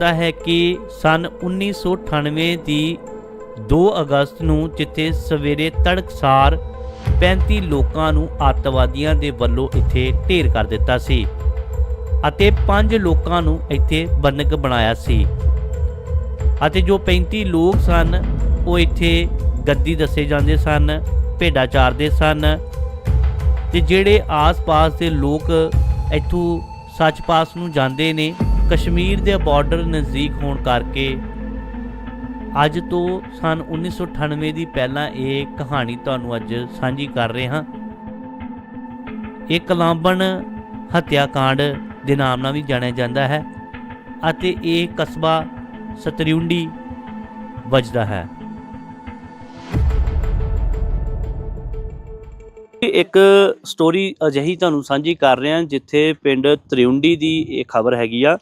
ਤਾਂ ਹੈ ਕਿ ਸਨ 1998 ਦੀ 2 ਅਗਸਤ ਨੂੰ ਜਿੱਥੇ ਸਵੇਰੇ ਤੜਕਸਾਰ 35 ਲੋਕਾਂ ਨੂੰ ਅੱਤਵਾਦੀਆਂ ਦੇ ਵੱਲੋਂ ਇੱਥੇ ਢੇਰ ਕਰ ਦਿੱਤਾ ਸੀ ਅਤੇ 5 ਲੋਕਾਂ ਨੂੰ ਇੱਥੇ ਬੰਨਕ ਬਣਾਇਆ ਸੀ। ਅਤੇ ਜੋ 35 ਲੋਕ ਸਨ, ਉਹ ਇੱਥੇ ਗੱਦੀ ਦੱਸੇ ਜਾਂਦੇ ਸਨ, ਭੇਡਾਂ ਚਾਰਦੇ ਸਨ ਤੇ ਜਿਹੜੇ ਆਸ-ਪਾਸ ਦੇ ਲੋਕ ਇੱਥੋਂ ਸੱਚ ਪਾਸ ਨੂੰ ਜਾਂਦੇ ਨੇ, ਕਸ਼ਮੀਰ ਦੇ ਬਾਰਡਰ ਨਜ਼ਦੀਕ ਹੋਣ ਕਰਕੇ। ਅੱਜ ਤੋਂ ਸਨ 1998 ਦੀ ਪਹਿਲਾਂ ਇਹ ਕਹਾਣੀ ਤੁਹਾਨੂੰ ਅੱਜ ਸਾਂਝੀ ਕਰ ਰਹੇ ਹਾਂ। ਇਹ ਕਲਾਂਬਣ ਹੱਤਿਆਕਾਂਡ ਦੇ ਨਾਮ ਨਾਲ ਵੀ ਜਾਣਿਆ ਜਾਂਦਾ ਹੈ ਅਤੇ ਇਹ ਕਸਬਾ ਸਤਰਿਉਂਡੀ ਵੱਜਦਾ ਹੈ। ਇੱਕ ਸਟੋਰੀ ਅਜਿਹੀ ਤੁਹਾਨੂੰ ਸਾਂਝੀ ਕਰ ਰਹੇ ਹਾਂ ਜਿੱਥੇ ਪਿੰਡ ਤਰਿਉਂਡੀ ਦੀ ਇਹ ਖਬਰ ਹੈਗੀ ਆ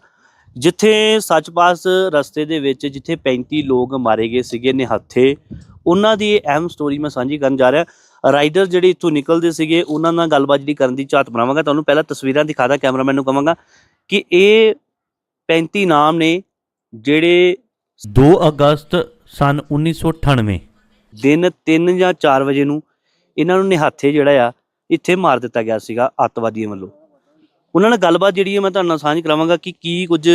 ਜਿੱਥੇ ਸੱਚਪਾਸ ਰਸਤੇ ਦੇ ਵਿੱਚ ਜਿੱਥੇ 35 ਲੋਕ ਮਾਰੇ ਗਏ ਸੀਗੇ ਨਿਹੱਥੇ ਉਹਨਾਂ ਦੀ ਇਹ ਅਹਿਮ ਸਟੋਰੀ ਮੈਂ ਸਾਂਝੀ ਕਰਨ ਜਾ ਰਿਹਾ ਰਾਈਡਰ ਜਿਹੜੇ ਇੱਥੋਂ ਨਿਕਲਦੇ ਸੀਗੇ ਉਹਨਾਂ ਨਾਲ ਗੱਲਬਾਤ ਜਿਹੜੀ ਕਰਨ ਦੀ ਝਾਤ ਬਣਾਵਾਂਗਾ। ਤੁਹਾਨੂੰ ਪਹਿਲਾਂ ਤਸਵੀਰਾਂ ਦਿਖਾਦਾ ਕੈਮਰਾਮੈਨ ਨੂੰ ਕਹਾਂਗਾ ਕਿ ਇਹ 35 ਨਾਮ ਨੇ ਜਿਹੜੇ 2 ਅਗਸਤ ਸਨ 1998 ਦਿਨ 3 ਜਾਂ 4 ਵਜੇ ਨੂੰ ਇਹਨਾਂ ਨੂੰ ਨਿਹੱਥੇ ਜਿਹੜਾ ਆ ਇੱਥੇ ਮਾਰ ਦਿੱਤਾ ਗਿਆ ਸੀਗਾ ਅੱਤਵਾਦੀਆਂ ਵੱਲੋਂ। ਉਹਨਾਂ ਨਾਲ ਗੱਲਬਾਤ ਜਿਹੜੀ ਹੈ ਮੈਂ ਤੁਹਾਡੇ ਨਾਲ ਸਾਂਝ ਕਰਾਵਾਂਗਾ ਕਿ ਕੀ ਕੁਝ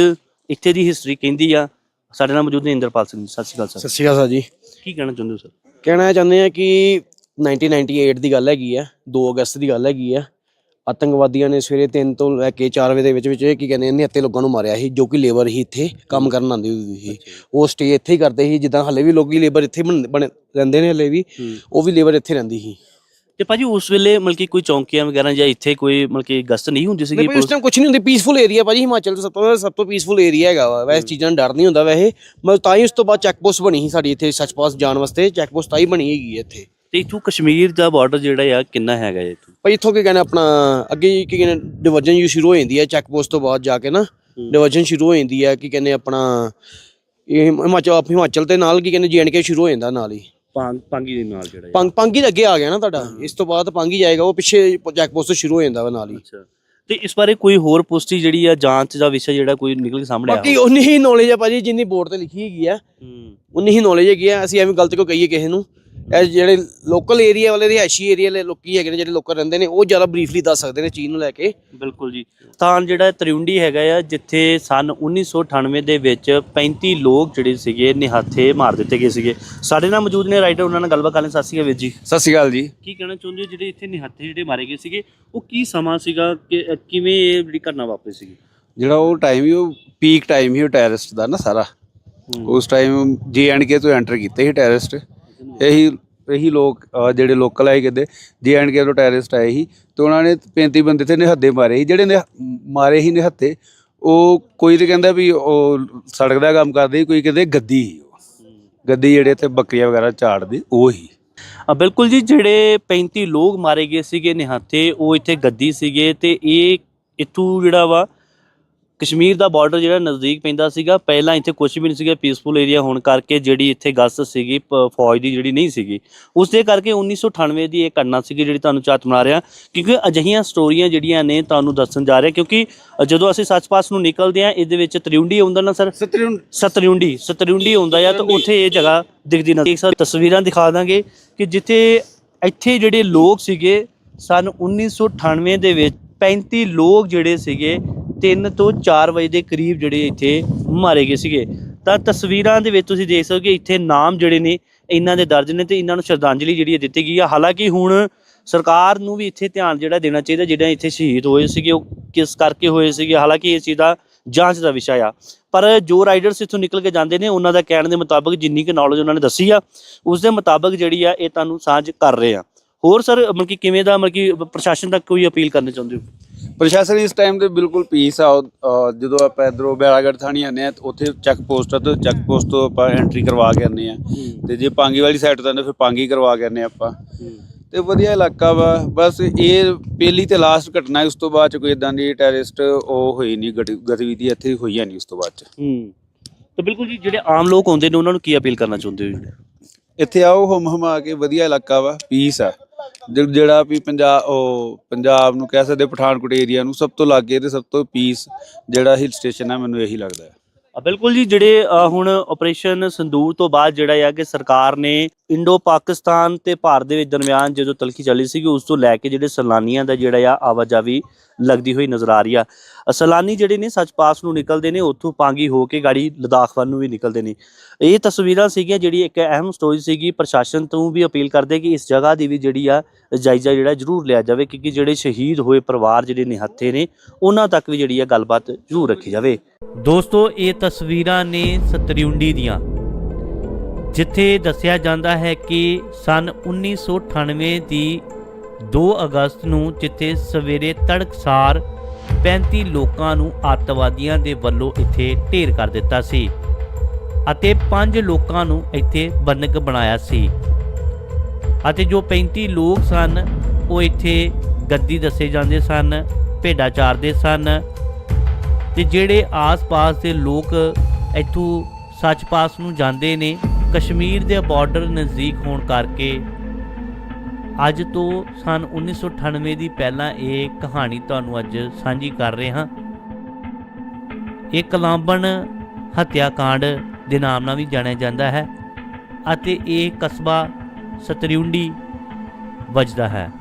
ਇੱਥੇ ਦੀ ਹਿਸਟਰੀ ਕਹਿੰਦੀ ਆ। ਸਾਡੇ ਨਾਲ ਮੌਜੂਦ ਨੇ ਇੰਦਰਪਾਲ ਸਿੰਘ ਜੀ। ਸਤਿ ਸ਼੍ਰੀ ਅਕਾਲ ਸਤਿ ਸਰ ਸ਼੍ਰੀ ਅਕਾਲ ਸਰ ਜੀ। ਕੀ ਕਹਿਣਾ ਚਾਹੁੰਦੇ ਹੋ ਸਰ? ਕਹਿਣਾ ਇਹ ਚਾਹੁੰਦੇ ਆ ਕਿ 1998 ਦੀ ਗੱਲ ਹੈਗੀ ਆ 2 ਅਗਸਤ ਦੀ ਗੱਲ ਹੈਗੀ ਆ। ਆਤੰਕਵਾਦੀਆਂ ਨੇ ਸਵੇਰੇ 3 ਤੋਂ ਲੈ ਕੇ 4 ਵਜੇ ਦੇ ਵਿੱਚ ਵਿੱਚ ਇਹ ਕੀ ਕਹਿੰਦੇ ਨੇ ਹੱਤੇ ਲੋਕਾਂ ਨੂੰ ਮਾਰਿਆ ਸੀ ਜੋ ਕਿ ਲੇਬਰ ਹੀ ਇੱਥੇ ਕੰਮ ਕਰਨ ਆਉਂਦੀ ਹੁੰਦੀ ਸੀ। ਉਹ ਸਟੇ ਇੱਥੇ ਹੀ ਕਰਦੇ ਸੀ ਜਿੱਦਾਂ ਹਲੇ ਵੀ ਲੋਕੀ ਲੇਬਰ ਇੱਥੇ ਬਣ ਬਣ- ਰਹਿੰਦੇ ਨੇ ਹਲੇ ਵੀ। ਉਹ ਵੀ ਲੇਬਰ ਇੱਥੇ ਰਹਿੰਦੀ ਸੀ। ਤੇ ਭਾਜੀ ਉਸ ਵੇਲੇ ਮਤਲਬ ਕਿ ਕੋਈ ਚੌਂਕੀਆਂ ਵਗੈਰਾ ਜਾਂ ਇੱਥੇ ਕੋਈ ਮਤਲਬ ਕਿ ਗਸ਼ਤ ਨਹੀਂ ਹੁੰਦੀ ਸੀਗੀ ਨਹੀਂ ਉਸ ਟਾਈਮ ਕੁਝ ਨਹੀਂ ਹੁੰਦੀ ਪੀਸਫੁਲ ਏਰੀਆ ਭਾਜੀ ਹਿਮਾਚਲ ਤੋਂ ਸਭ ਤੋਂ ਸਭ ਤੋਂ ਪੀਸਫੁਲ ਏਰੀਆ ਹੈਗਾ ਵਾ। ਵੈਸੇ ਚੀਜ਼ਾਂ ਦਾ ਡਰ ਨਹੀਂ ਹੁੰਦਾ ਵੈਸੇ। ਮਤਲਬ ਤਾਂ ਹੀ ਉਸ ਤੋਂ ਬਾਅਦ ਚੈੱਕ ਪੋਸਟ ਬਣੀ ਸੀ ਸਾਡੀ ਇੱਥੇ ਸੱਚਪਾਸ ਜਾਣ ਵਾਸਤੇ। ਚੈੱਕ ਪੋਸਟ ਤਾਂ ਹੀ ਬਣੀ ਹੈਗੀ ਇੱਥੇ। ਤੇ ਇੱਥੋਂ ਕਸ਼ਮੀਰ ਦਾ ਬਾਰਡਰ ਜਿਹੜਾ ਆ ਕਿੰਨਾ ਹੈਗਾ ਇਹ ਭਾਈ ਇੱਥੋਂ ਕੀ ਕਹਿੰਦੇ ਆਪਣਾ ਅੱਗੇ ਕੀ ਕਹਿੰਦੇ ਡਿਵੀਜ਼ਨ ਯੂ ਸ਼ੁਰੂ ਹੋ ਜਾਂਦੀ ਹੈ ਚੈੱਕ ਪੋਸਟ ਤੋਂ ਬਾਅਦ ਜਾ ਕੇ ਨਾ। ਡਿਵੀਜ਼ਨ ਸ਼ੁਰੂ ਹੋ ਜਾਂਦੀ ਹੈ ਕੀ ਕਹਿੰਦੇ ਆਪਣਾ ਇਹ ਹਿਮਾਚਲ ਹਿਮਾਚਲ ਤੇ ਨਾਲ ਕੀ ਕਹਿੰਦੇ ਜੀਐਨਕੇ ਸ਼ੁਰੂ ਹੋ ਜਾਂਦਾ ਨਾਲ ਹੀ। ਪਾਂਗ ਪਾਂਗੀ ਦੇ ਨਾਲ ਜਿਹੜਾ ਪੰਗ ਪੰਗੀ ਦੇ ਅੱਗੇ ਆ ਗਿਆ ਨਾ ਤੁਹਾਡਾ। ਇਸ ਤੋਂ ਬਾਅਦ ਪੰਗੀ ਜਾਏਗਾ ਉਹ ਪਿੱਛੇ ਚੈੱਕ ਪੋਸਟ ਤੋਂ ਸ਼ੁਰੂ ਹੋ ਜਾਂਦਾ ਵਾ ਨਾਲ ਹੀ। ਅੱਛਾ। ਤੇ ਇਸ ਬਾਰੇ ਕੋਈ ਹੋਰ ਪੁਸ਼ਟੀ ਜਿਹੜੀ ਆ ਜਾਂਚ ਦਾ ਵਿਸ਼ਾ ਜਿਹੜਾ ਕੋਈ ਨਿਕਲ ਕੇ ਸਾਹਮਣੇ ਬਾਕੀ ਆਇਆ ਉਨੀ ਹੀ ਨੌਲੇਜ ਹੈ ਭਾਜੀ ਜਿੰਨੀ ਬੋਰਡ ਤੇ ਲਿਖੀ ਹੈਗੀ ਆ ਹੂੰ। ਉਨੀ ਹੀ ਨੌਲੇਜ ਹੈਗੀ ਆ ਅਸੀਂ ਐਵੇਂ ਗਲਤ ਕਿਉਂ ਕਹੀਏ ਕਿਸੇ ਨੂੰ? ਇਹ ਜਿਹੜੇ ਲੋਕਲ ਏਰੀਆ ਵਾਲੇ ਰਿਹਾਇਸ਼ੀ ਏਰੀਆ ਵਾਲੇ ਲੋਕੀ ਹੈਗੇ ਨੇ ਜਿਹੜੇ ਲੋਕਲ ਰਹਿੰਦੇ ਨੇ ਉਹ ਜ਼ਿਆਦਾ ਬਰੀਫਲੀ ਦੱਸ ਸਕਦੇ ਨੇ ਚੀਜ਼ ਨੂੰ ਲੈ ਕੇ। ਬਿਲਕੁਲ ਜੀ। ਸਥਾਨ ਜਿਹੜਾ ਤਰਿਉਂਡੀ ਹੈਗਾ ਆ ਜਿੱਥੇ ਸਨ 1998 ਦੇ ਵਿੱਚ 35 ਲੋਕ ਜਿਹੜੇ ਸੀਗੇ ਨਿਹੱਥੇ ਮਾਰ ਦਿੱਤੇ ਗਏ ਸੀਗੇ। ਸਾਡੇ ਨਾਲ ਮੌਜੂਦ ਨੇ ਰਾਈਟਰ ਉਹਨਾਂ ਨਾਲ ਗੱਲਬਾਤ ਕਰਨ ਸਤਿ ਸ਼੍ਰੀ ਅਕਾਲ ਵੀਰ ਜੀ। ਸਤਿ ਸ਼੍ਰੀ ਅਕਾਲ ਜੀ। ਕੀ ਕਹਿਣਾ ਚਾਹੁੰਦੇ ਹੋ? ਜਿਹੜੇ ਇੱਥੇ ਨਿਹੱਥੇ ਜਿਹੜੇ ਮਾਰੇ ਗਏ ਸੀਗੇ ਉਹ ਕੀ ਸਮਾਂ ਸੀਗਾ? ਕਿ ਕਿਵੇਂ ਇਹ ਜਿਹੜੀ ਘਟਨਾ ਵਾਪਰੀ ਸੀਗੀ? ਜਿਹੜਾ ਉਹ ਟਾਈਮ ਹੀ ਉਹ ਪੀਕ ਟਾਈਮ ਹੀ ਉਹ ਟੈਰਰਿਸਟ ਦਾ ਨਾ ਸਾਰਾ। ਉਸ ਟਾਈਮ ਕੇ ਤੋਂ ਐਂਟਰ ਕੀਤੇ ਸੀ ਟੈਰਰਿਸਟ ਇਹੀ ਇਹੀ ਲੋਕ, ਅਹ, ਜਿਹੜੇ ਲੋਕਲ ਆਏ ਕਿਤੇ ਕੇ ਤੋਂ ਟੈਰਰਿਸਟ ਆਏ ਸੀ, ਤੇ ਉਹਨਾਂ ਨੇ 35 ਬੰਦੇ ਤੇ ਨਿਹੱਦੇ ਮਾਰੇ ਸੀ, ਜਿਹੜੇ ਨੇ ਮਾਰੇ ਸੀ ਨਿਹੱਤੇ ਉਹ ਕੋਈ ਤੇ ਕਹਿੰਦਾ ਵੀ ਉਹ ਸੜਕ ਦਾ ਕੰਮ ਕਰਦੇ ਸੀ, ਕੋਈ ਕਹਿੰਦੇ ਗੱਦੀ ਸੀ ਉਹ। ਗੱਦੀ ਜਿਹੜੇ ਤੇ ਬੱਕਰੀਆਂ ਵਗੈਰਾ ਝਾੜਦੇ ਉਹ ਹੀ ਆ ਬਿਲਕੁਲ ਜੀ, ਜਿਹੜੇ 35 ਲੋਕ ਮਾਰੇ ਗਏ ਸੀਗੇ ਨਿਹੱਥੇ, ਉਹ ਇੱਥੇ ਗੱਦੀ ਸੀਗੇ, ਤੇ ਇਹ ਇੱਥੋਂ ਜਿਹੜਾ ਵਾ ਕਸ਼ਮੀਰ ਦਾ ਬਾਰਡਰ ਜਿਹੜਾ ਨਜ਼ਦੀਕ ਪੈਂਦਾ ਸੀਗਾ ਪਹਿਲਾਂ ਇੱਥੇ ਕੁਝ ਵੀ ਨਹੀਂ ਸੀਗਾ ਪੀਸਫੁਲ ਏਰੀਆ ਹੋਣ ਕਰਕੇ ਜਿਹੜੀ ਇੱਥੇ ਗਸਤ ਸੀਗੀ ਫੌਜ ਦੀ ਜਿਹੜੀ ਨਹੀਂ ਸੀਗੀ। ਉਸ ਦੇ ਕਰਕੇ 1998 ਦੀ ਇਹ ਘਟਨਾ ਸੀਗੀ ਜਿਹੜੀ ਤੁਹਾਨੂੰ ਚਾਤ ਬਣਾ ਰਿਹਾ ਕਿਉਂਕਿ ਅਜਿਹੀਆਂ ਸਟੋਰੀਆਂ ਜਿਹੜੀਆਂ ਨੇ ਤੁਹਾਨੂੰ ਦੱਸਣ ਜਾ ਰਿਹਾ ਕਿਉਂਕਿ ਜਦੋਂ ਅਸੀਂ ਸੱਚ ਪਾਸ ਨੂੰ ਨਿਕਲਦੇ ਆ ਇਹਦੇ ਵਿੱਚ ਤਰਿਉਂਡੀ ਆਉਂਦਾ ਨਾ ਸਰ? ਸਤਰਿਉਂਡੀ ਸਤਰਿਉਂਡੀ ਆਉਂਦਾ ਆ ਤਾਂ ਉੱਥੇ ਇਹ ਜਗ੍ਹਾ ਦਿਖਦੀ ਨਾ ਇੱਕ ਸਾਰ ਤਸਵੀਰਾਂ ਦਿਖਾ ਦਾਂਗੇ ਕਿ ਜਿੱਥੇ ਇੱਥੇ ਜਿਹੜੇ ਲੋਕ ਸੀਗੇ ਸਨ 1998 ਦੇ ਵਿੱਚ 35 ਲੋਕ ਜਿਹੜੇ ਸੀਗੇ 3 ਤੋਂ 4 ਵਜੇ ਦੇ ਕਰੀਬ ਜਿਹੜੇ ਇੱਥੇ ਮਾਰੇ ਗਏ ਸੀਗੇ। ਤਾਂ ਤਸਵੀਰਾਂ ਦੇ ਵਿੱਚ ਤੁਸੀਂ ਦੇਖ ਸਕਦੇ ਕਿ ਇੱਥੇ ਨਾਮ ਜਿਹੜੇ ਨੇ, ਇਹਨਾਂ ਦੇ ਦਰਜ ਨੇ ਤੇ ਇਹਨਾਂ ਨੂੰ ਸ਼ਰਧਾਂਜਲੀ ਜਿਹੜੀ ਹੈ ਦਿੱਤੀ ਗਈ ਆ। ਹਾਲਾਂਕਿ ਹੁਣ ਸਰਕਾਰ ਨੂੰ ਵੀ ਇੱਥੇ ਧਿਆਨ ਜਿਹੜਾ ਦੇਣਾ ਚਾਹੀਦਾ, ਜਿਹੜਾ ਇੱਥੇ ਸ਼ਹੀਦ ਹੋਏ ਸੀਗੇ, ਉਹ ਕਿਸ ਕਰਕੇ ਹੋਏ ਸੀਗੇ, ਹਾਲਾਂਕਿ ਇਹ ਚੀਜ਼ ਦਾ ਜਾਂਚ ਦਾ ਵਿਸ਼ਾ ਆ। ਪਰ ਜੋ ਰਾਈਡਰਸ ਇੱਥੋਂ ਨਿਕਲ ਕੇ ਜਾਂਦੇ ਨੇ, ਉਹਨਾਂ ਦਾ ਕਹਿਣ ਦੇ ਮੁਤਾਬਕ ਜਿੰਨੀ ਕੁ ਨੌਲੇਜ ਉਹਨਾਂ ਨੇ ਦੱਸੀ ਆ, ਉਸ ਦੇ ਮੁਤਾਬਕ ਜਿਹੜੀ ਆ, ਇਹ ਤੁਹਾਨੂੰ ਸਾਂਝ ਕਰ ਰਹੇ ਆ। ਹੋਰ ਸਰ, ਮਤਲਬ ਕਿ ਕਿਵੇਂ ਦਾ ਮਤਲਬ ਕਿ ਪ੍ਰਸ਼ਾਸਨ ਤੱਕ ਕੋਈ ਅਪੀਲ ਕਰਨੀ ਚਾਹੁੰਦੇ ਹੋ? ਪ੍ਰਸ਼ਾਸਨ ਇਸ ਟਾਈਮ ਤੇ ਬਿਲਕੁਲ ਪੀਸ ਆ ਅਹ ਜਦੋਂ ਆਪਾਂ ਇਧਰੋਂ ਬੈਲਾਗੜ ਥਾਣੀ ਆਨੇ ਆ ਤੇ ਉੱਥੇ ਚੈੱਕ ਪੋਸਟ ਆ ਤੇ ਚੈੱਕ ਪੋਸਟ ਤੋਂ ਆਪਾਂ ਐਂਟਰੀ ਕਰਵਾ ਕੇ ਆਨੇ ਆ। ਤੇ ਜੇ ਪਾਂਗੀ ਵਾਲੀ ਸਾਈਡ ਤੋਂ ਆਉਂਦੇ ਫਿਰ ਪਾਂਗੀ ਕਰਵਾ ਕੇ ਆਨੇ ਆਪਾਂ। ਤੇ ਵਧੀਆ ਇਲਾਕਾ ਵਾ ਬਸ ਇਹ ਪਹਿਲੀ ਤੇ ਲਾਸਟ ਘਟਨਾ ਉਸ ਤੋਂ ਬਾਅਦ ਚ ਕੋਈ ਇਦਾਂ ਦੀ ਟੈਰਰਿਸਟ ਉਹ ਹੋਈ ਨਹੀਂ ਗਤੀ- ਗਤੀਵਿਧੀ ਇੱਥੇ ਹੋਈਆਂ ਨਹੀਂ ਉਸ ਤੋਂ ਬਾਅਦ ਚ। ਹੂੰ। ਤਾਂ ਬਿਲਕੁਲ ਜੀ ਜਿਹੜੇ ਆਮ ਲੋਕ ਆਉਂਦੇ ਨੇ ਉਹਨਾਂ ਨੂੰ ਕੀ ਅਪੀਲ ਕਰਨਾ ਚਾਹੁੰਦੇ ਹੋ? ਜੀ ਇੱਥੇ ਆਓ ਹਮ ਹਮਾ ਕੇ ਵਧੀਆ ਇਲਾਕਾ ਵਾ ਪੀਸ ਆ। ਜਿ- ਜਿਹੜਾ ਵੀ ਪੰਜਾਬ ਉਹ ਪੰਜਾਬ ਨੂੰ ਕਹਿ ਸਕਦੇ ਪਠਾਨਕੋਟ ਏਰੀਆ ਨੂੰ ਸਭ ਤੋਂ ਲਾਗੇ ਤੇ ਸਭ ਤੋਂ ਪੀਸ ਜਿਹੜਾ ਹਿਲ ਸਟੇਸ਼ਨ ਆ ਮੈਨੂੰ ਇਹੀ ਲੱਗਦਾ ਹੈ। ਅ, ਬਿਲਕੁਲ ਜੀ ਜਿਹੜੇ ਅ, ਹੁਣ ਆਪਰੇਸ਼ਨ ਸੰਦੂਰ ਤੋਂ ਬਾਅਦ ਜਿਹੜਾ ਆ ਕਿ ਸਰਕਾਰ ਨੇ ਇੰਡੋ ਪਾਕਿਸਤਾਨ ਤੇ ਭਾਰਤ ਦੇ ਵਿੱਚ ਦਰਮਿਆਨ ਜਦੋਂ ਤਲਖੀ ਚੱਲੀ ਸੀਗੀ ਉਸ ਤੋਂ ਲੈ ਕੇ ਜਿਹੜੇ ਸੈਲਾਨੀਆਂ ਦਾ ਜਿਹੜਾ ਆ ਆਵਾਜਾਵੀ ਲੱਗਦੀ ਹੋਈ ਨਜ਼ਰ ਆ ਰਹੀ ਆ। ਅ, ਸੈਲਾਨੀ ਜਿਹੜੇ ਨੇ ਸੱਚ ਪਾਸ ਨੂੰ ਨਿਕਲਦੇ ਨੇ ਉੱਥੋਂ ਪਾਂਗੀ ਹੋ ਕੇ ਗਾੜੀ ਲਦਾਖ ਵੱਲ ਨੂੰ ਵੀ ਨਿਕਲਦੇ ਨੇ। ਇਹ ਤਸਵੀਰਾਂ ਸੀਗੀਆਂ ਜਿਹੜੀ ਇੱਕ ਅਹਿਮ ਸਟੋਰੀ ਸੀਗੀ। ਪ੍ਰਸ਼ਾਸਨ ਤੋਂ ਵੀ ਅਪੀਲ ਕਰਦੇ ਕਿ ਇਸ ਜਗ੍ਹਾ ਦੀ ਵੀ ਜਿਹੜੀ ਆ ਜਾਇਜ਼ਾ ਜਿਹੜਾ ਜ਼ਰੂਰ ਲਿਆ ਜਾਵੇ ਕਿਉਂਕਿ ਜਿਹੜੇ ਸ਼ਹੀਦ ਹੋਏ ਪਰਿਵਾਰ ਜਿਹੜੇ ਨਿਹੱਥੇ ਨੇ ਉਹਨਾਂ ਤੱਕ ਵੀ ਜਿਹੜੀ ਆ ਗੱਲਬਾਤ ਜ਼ਰੂਰ ਰੱਖੀ ਜਾਵੇ। ਦੋਸਤੋ ਇਹ ਤਸਵੀਰਾਂ ਨੇ ਸਤਰਿਉਂਡੀ ਦੀਆਂ ਜਿੱਥੇ ਦੱਸਿਆ ਜਾਂਦਾ ਹੈ ਕਿ ਸਨ 1998 ਦੀ 2 ਅਗਸਤ ਨੂੰ ਜਿੱਥੇ ਸਵੇਰੇ ਤੜਕਸਾਰ 35 ਲੋਕਾਂ ਨੂੰ ਅੱਤਵਾਦੀਆਂ ਦੇ ਵੱਲੋਂ ਇੱਥੇ ਢੇਰ ਕਰ ਦਿੱਤਾ ਸੀ ਅਤੇ 5 ਲੋਕਾਂ ਨੂੰ ਇੱਥੇ ਬੰਨਕ ਬਣਾਇਆ ਸੀ। ਅਤੇ ਜੋ 35 ਲੋਕ ਸਨ, ਉਹ ਇੱਥੇ ਗੱਦੀ ਦੱਸੇ ਜਾਂਦੇ ਸਨ, ਭੇਡਾਂ ਚਾਰਦੇ ਸਨ ਤੇ ਜਿਹੜੇ ਆਸ-ਪਾਸ ਦੇ ਲੋਕ ਇੱਥੋਂ ਸੱਚ ਪਾਸ ਨੂੰ ਜਾਂਦੇ ਨੇ, ਕਸ਼ਮੀਰ ਦੇ ਬਾਰਡਰ ਨਜ਼ਦੀਕ ਹੋਣ ਕਰਕੇ ਅੱਜ ਤੋਂ ਸਨ 1998 ਦੀ ਪਹਿਲਾਂ ਇਹ ਕਹਾਣੀ ਤੁਹਾਨੂੰ ਅੱਜ ਸਾਂਝੀ ਕਰ ਰਹੇ ਹਾਂ। ਇਹ ਕਲਾਂਬਣ ਹੱਤਿਆਕਾਂਡ ਦੇ ਨਾਮ ਨਾਲ ਵੀ ਜਾਣਿਆ ਜਾਂਦਾ ਹੈ ਅਤੇ ਇਹ ਕਸਬਾ ਸਤਰਿਉਂਡੀ ਵੱਜਦਾ ਹੈ।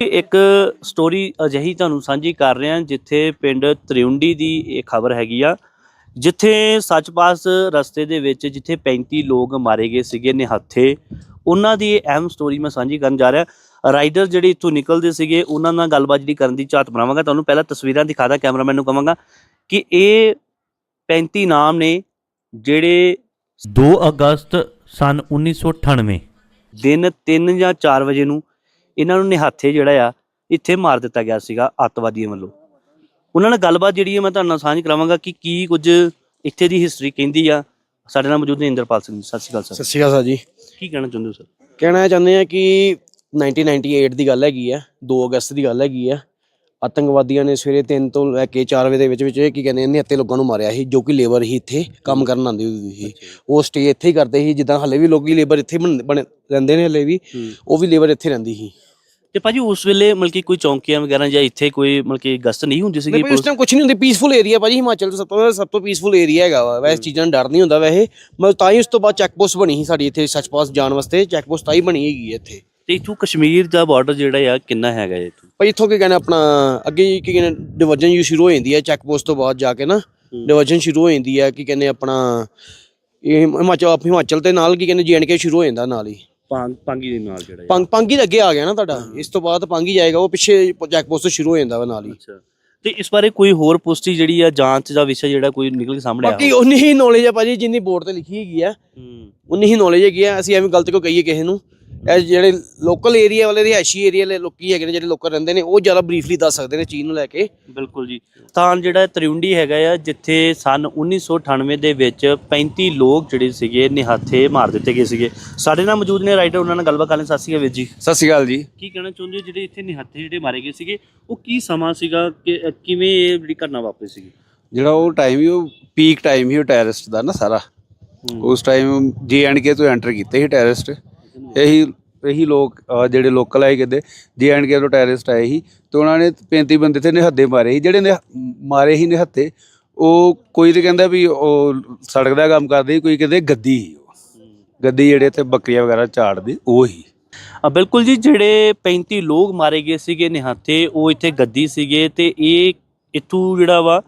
ਇੱਕ ਸਟੋਰੀ ਅਜਿਹੀ ਤੁਹਾਨੂੰ ਸਾਂਝੀ ਕਰ ਰਹੇ ਹਾਂ ਜਿੱਥੇ ਪਿੰਡ ਤਰਿਉਂਡੀ ਦੀ ਇਹ ਖਬਰ ਹੈਗੀ ਆ। ਜਿੱਥੇ ਸੱਚਪਾਸ ਰਸਤੇ ਦੇ ਵਿੱਚ ਜਿੱਥੇ 35 ਲੋਕ ਮਾਰੇ ਗਏ ਸੀਗੇ ਨਿਹੱਥੇ ਉਹਨਾਂ ਦੀ ਇਹ ਅਹਿਮ ਸਟੋਰੀ ਮੈਂ ਸਾਂਝੀ ਕਰਨ ਜਾ ਰਿਹਾ। ਰਾਈਡਰ ਜਿਹੜੇ ਇੱਥੋਂ ਨਿਕਲਦੇ ਸੀਗੇ ਉਹਨਾਂ ਨਾਲ ਗੱਲਬਾਤ ਜਿਹੜੀ ਕਰਨ ਦੀ ਝਾਤ ਬਣਾਵਾਂਗਾ। ਤੁਹਾਨੂੰ ਪਹਿਲਾਂ ਤਸਵੀਰਾਂ ਦਿਖਾਦਾ ਕੈਮਰਾਮੈਨ ਨੂੰ ਕਹਾਂਗਾ ਕਿ ਇਹ 35 ਨਾਮ ਨੇ ਜਿਹੜੇ 2 ਅਗਸਤ ਸਨ 1998 ਦਿਨ 3 ਜਾਂ 4 ਵਜੇ ਨੂੰ ਇਹਨਾਂ ਨੂੰ ਨਿਹੱਥੇ ਜਿਹੜਾ ਆ ਇੱਥੇ ਮਾਰ ਦਿੱਤਾ ਗਿਆ ਸੀਗਾ ਅੱਤਵਾਦੀਆਂ ਵੱਲੋਂ। ਉਹਨਾਂ ਨਾਲ ਗੱਲਬਾਤ ਜਿਹੜੀ ਹੈ ਮੈਂ ਤੁਹਾਨੂੰ ਨਾਲ ਸਾਂਝ ਕਰਾਵਾਂਗਾ ਕਿ ਕੀ ਕੁਝ ਇੱਥੇ ਦੀ ਹਿਸਟਰੀ ਕਹਿੰਦੀ ਆ। ਸਾਡੇ ਨਾਲ ਮੌਜੂਦ ਨੇ ਇੰਦਰਪਾਲ ਸਿੰਘ ਜੀ। ਸਤਿ ਸ਼੍ਰੀ ਅਕਾਲ ਸਤਿ ਸਰ ਸ਼੍ਰੀ ਅਕਾਲ ਸਰ ਜੀ। ਕੀ ਕਹਿਣਾ ਚਾਹੁੰਦੇ ਹੋ ਸਰ? ਕਹਿਣਾ ਇਹ ਚਾਹੁੰਦੇ ਆ ਕਿ 1998 ਦੀ ਗੱਲ ਹੈਗੀ ਆ 2 ਅਗਸਤ ਦੀ ਗੱਲ ਹੈਗੀ ਆ। ਆਤੰਕਵਾਦੀਆਂ ਨੇ ਸਵੇਰੇ 3 ਤੋਂ ਲੈ ਕੇ 4 ਵਜੇ ਦੇ ਵਿੱਚ ਵਿੱਚ ਇਹ ਕੀ ਕਹਿੰਦੇ ਨੇ ਹੱਤੇ ਲੋਕਾਂ ਨੂੰ ਮਾਰਿਆ ਸੀ ਜੋ ਕਿ ਲੇਬਰ ਹੀ ਇੱਥੇ ਕੰਮ ਕਰਨ ਆਉਂਦੀ ਹੁੰਦੀ ਸੀ। ਉਹ ਸਟੇ ਇੱਥੇ ਹੀ ਕਰਦੇ ਸੀ ਜਿੱਦਾਂ ਹਲੇ ਵੀ ਲੋਕੀ ਲੇਬਰ ਇੱਥੇ ਬਣ ਬਣੇ ਰਹਿੰਦੇ ਨੇ ਹਲੇ ਵੀ। ਉਹ ਵੀ ਲੇਬਰ ਇੱਥੇ ਰਹਿੰਦੀ ਸੀ। ਤੇ ਭਾਜੀ ਉਸ ਵੇਲੇ ਮਤਲਬ ਕਿ ਕੋਈ ਚੌਂਕੀਆਂ ਵਗੈਰਾ ਜਾਂ ਇੱਥੇ ਕੋਈ ਮਤਲਬ ਕਿ ਗਸ਼ਤ ਨਹੀਂ ਹੁੰਦੀ ਸੀਗੀ ਨਹੀਂ ਟਾਈਮ ਕੁਝ ਨਹੀਂ ਹੁੰਦੀ ਪੀਸਫੁਲ ਏਰੀਆ ਭਾਜੀ ਹਿਮਾਚਲ ਤੋਂ ਸਭ ਤੋਂ ਸਭ ਤੋਂ ਪੀਸਫੁਲ ਏਰੀਆ ਹੈਗਾ ਵਾ। ਵੈਸੇ ਚੀਜ਼ਾਂ ਦਾ ਡਰ ਨਹੀਂ ਹੁੰਦਾ ਵੈਸੇ। ਮਤਲਬ ਤਾਂ ਹੀ ਉਸ ਤੋਂ ਬਾਅਦ ਚੈੱਕ ਪੋਸਟ ਬਣੀ ਸੀ ਸਾਡੀ ਇੱਥੇ ਸੱਚਪਾਸ ਜਾਣ ਵਾਸਤੇ। ਚੈੱਕ ਪੋਸਟ ਤਾਂ ਹੀ ਬਣੀ ਹੈਗੀ ਹੈ ਇੱਥੇ। ਤੇ ਇੱਥੋਂ ਕਸ਼ਮੀਰ ਦਾ ਬਾਰਡਰ ਜਿਹੜਾ ਆ ਕਿੰਨਾ ਹੈਗਾ ਇੱਥੋਂ? ਭਾਈ ਇੱਥੋਂ ਕੀ ਕਹਿੰਦੇ ਆਪਣਾ ਅੱਗੇ ਕੀ ਕਹਿੰਦੇ ਡਿਵੀਜ਼ਨ ਯੂ ਸ਼ੁਰੂ ਹੋ ਜਾਂਦੀ ਹੈ ਚੈੱਕ ਪੋਸਟ ਤੋਂ ਬਾਅਦ ਜਾ ਕੇ ਨਾ। ਡਿਵੀਜ਼ਨ ਸ਼ੁਰੂ ਹੋ ਜਾਂਦੀ ਹੈ ਕੀ ਕਹਿੰਦੇ ਆਪਣਾ ਇਹ ਹਿਮਾਚਲ ਹਿਮਾਚਲ ਤੇ ਨਾਲ ਕੀ ਕਹਿੰਦੇ ਜੀਐਨਕੇ ਸ਼ੁਰੂ ਹੋ ਜਾਂਦਾ ਨਾਲ ਹੀ। ਪਾਂਗ ਪਾਂਗੀ ਦੇ ਨਾਲ ਜਿਹੜਾ ਪੰਗ ਪੰਗੀ ਦੇ ਅੱਗੇ ਆ ਗਿਆ ਨਾ ਤੁਹਾਡਾ। ਇਸ ਤੋਂ ਬਾਅਦ ਪੰਗੀ ਜਾਏਗਾ ਉਹ ਪਿੱਛੇ ਚੈੱਕ ਪੋਸਟ ਤੋਂ ਸ਼ੁਰੂ ਹੋ ਜਾਂਦਾ ਵਾ ਨਾਲ ਹੀ। ਅੱਛਾ। ਤੇ ਇਸ ਬਾਰੇ ਕੋਈ ਹੋਰ ਪੁਸ਼ਟੀ ਜਿਹੜੀ ਆ ਜਾਂਚ ਦਾ ਵਿਸ਼ਾ ਜਿਹੜਾ ਕੋਈ ਨਿਕਲ ਕੇ ਸਾਹਮਣੇ ਬਾਕੀ ਆਇਆ? ਉਨੀ ਹੀ ਨੌਲੇਜ ਹੈ ਭਾਜੀ ਜਿੰਨੀ ਬੋਰਡ ਤੇ ਲਿਖੀ ਹੈਗੀ ਆ ਹੂੰ। ਉਨੀ ਹੀ ਨੌਲੇਜ ਹੈਗੀ ਆ ਅਸੀਂ ਐਵੇਂ ਗਲਤ ਕੋ ਕਹੀਏ ਕਿਸੇ ਨੂੰ? ਇਹ ਜਿਹੜੇ ਲੋਕਲ ਏਰੀਆ ਵਾਲੇ ਰਿਹਾਇਸ਼ੀ ਏਰੀਆ ਵਾਲੇ ਲੋਕੀ ਹੈਗੇ ਨੇ ਜਿਹੜੇ ਲੋਕਲ ਰਹਿੰਦੇ ਨੇ ਉਹ ਜ਼ਿਆਦਾ ਬਰੀਫਲੀ ਦੱਸ ਸਕਦੇ ਨੇ ਚੀਜ਼ ਨੂੰ ਲੈ ਕੇ। ਬਿਲਕੁਲ ਜੀ। ਸਥਾਨ ਜਿਹੜਾ ਤਰਿਉਂਡੀ ਹੈਗਾ ਆ ਜਿੱਥੇ ਸਨ 1998 ਦੇ ਵਿੱਚ 35 ਲੋਕ ਜਿਹੜੇ ਸੀਗੇ ਨਿਹੱਥੇ ਮਾਰ ਦਿੱਤੇ ਗਏ ਸੀਗੇ। ਸਾਡੇ ਨਾਲ ਮੌਜੂਦ ਨੇ ਰਾਈਟਰ ਉਹਨਾਂ ਨਾਲ ਗੱਲਬਾਤ ਕਰਨ ਸਤਿ ਸ਼੍ਰੀ ਅਕਾਲ ਵੀਰ ਜੀ। ਸਤਿ ਸ਼੍ਰੀ ਅਕਾਲ ਜੀ। ਕੀ ਕਹਿਣਾ ਚਾਹੁੰਦੇ ਹੋ? ਜਿਹੜੇ ਇੱਥੇ ਨਿਹੱਥੇ ਜਿਹੜੇ ਮਾਰੇ ਗਏ ਸੀਗੇ ਉਹ ਕੀ ਸਮਾਂ ਸੀਗਾ? ਕਿ ਕਿਵੇਂ ਇਹ ਜਿਹੜੀ ਘਟਨਾ ਵਾਪਰੀ ਸੀਗੀ? ਜਿਹੜਾ ਉਹ ਟਾਈਮ ਹੀ ਉਹ ਪੀਕ ਟਾਈਮ ਹੀ ਉਹ ਟੈਰਰਿਸਟ ਦਾ ਨਾ ਸਾਰਾ। ਉਸ ਟਾਈਮ ਕੇ ਤੋਂ ਐਂਟਰ ਕੀਤੇ ਸੀ ਟੈਰਰਿਸਟ ਇਹੀ ਇਹੀ ਲੋਕ ਅਹ ਜਿਹੜੇ ਲੋਕਲ ਆਏ ਕਿਤੇ ਕੇ ਤੋਂ ਟੈਰਰਿਸਟ ਆਏ ਸੀ ਤੇ ਉਹਨਾਂ ਨੇ 35 ਬੰਦੇ ਤੇ ਨਿਹੱਦੇ ਮਾਰੇ ਸੀ ਜਿਹੜੇ ਨੇ ਮਾਰੇ ਸੀ ਨਿਹੱਤੇ ਉਹ ਕੋਈ ਤੇ ਕਹਿੰਦਾ ਵੀ ਉਹ ਸੜਕ ਦਾ ਕੰਮ ਕਰਦੇ ਸੀ ਕੋਈ ਕਹਿੰਦੇ ਗੱਦੀ ਸੀ ਉਹ। ਗੱਦੀ ਜਿਹੜੇ ਇੱਥੇ ਬੱਕਰੀਆਂ ਵਗੈਰਾ ਝਾੜਦੇ ਉਹ ਹੀ ਅ, ਬਿਲਕੁਲ ਜੀ ਜਿਹੜੇ 35 ਲੋਕ ਮਾਰੇ ਗਏ ਸੀਗੇ ਨਿਹੱਥੇ ਉਹ ਇੱਥੇ ਗੱਦੀ ਸੀਗੇ ਤੇ ਇਹ ਇੱਥੋਂ ਜਿਹੜਾ ਵਾ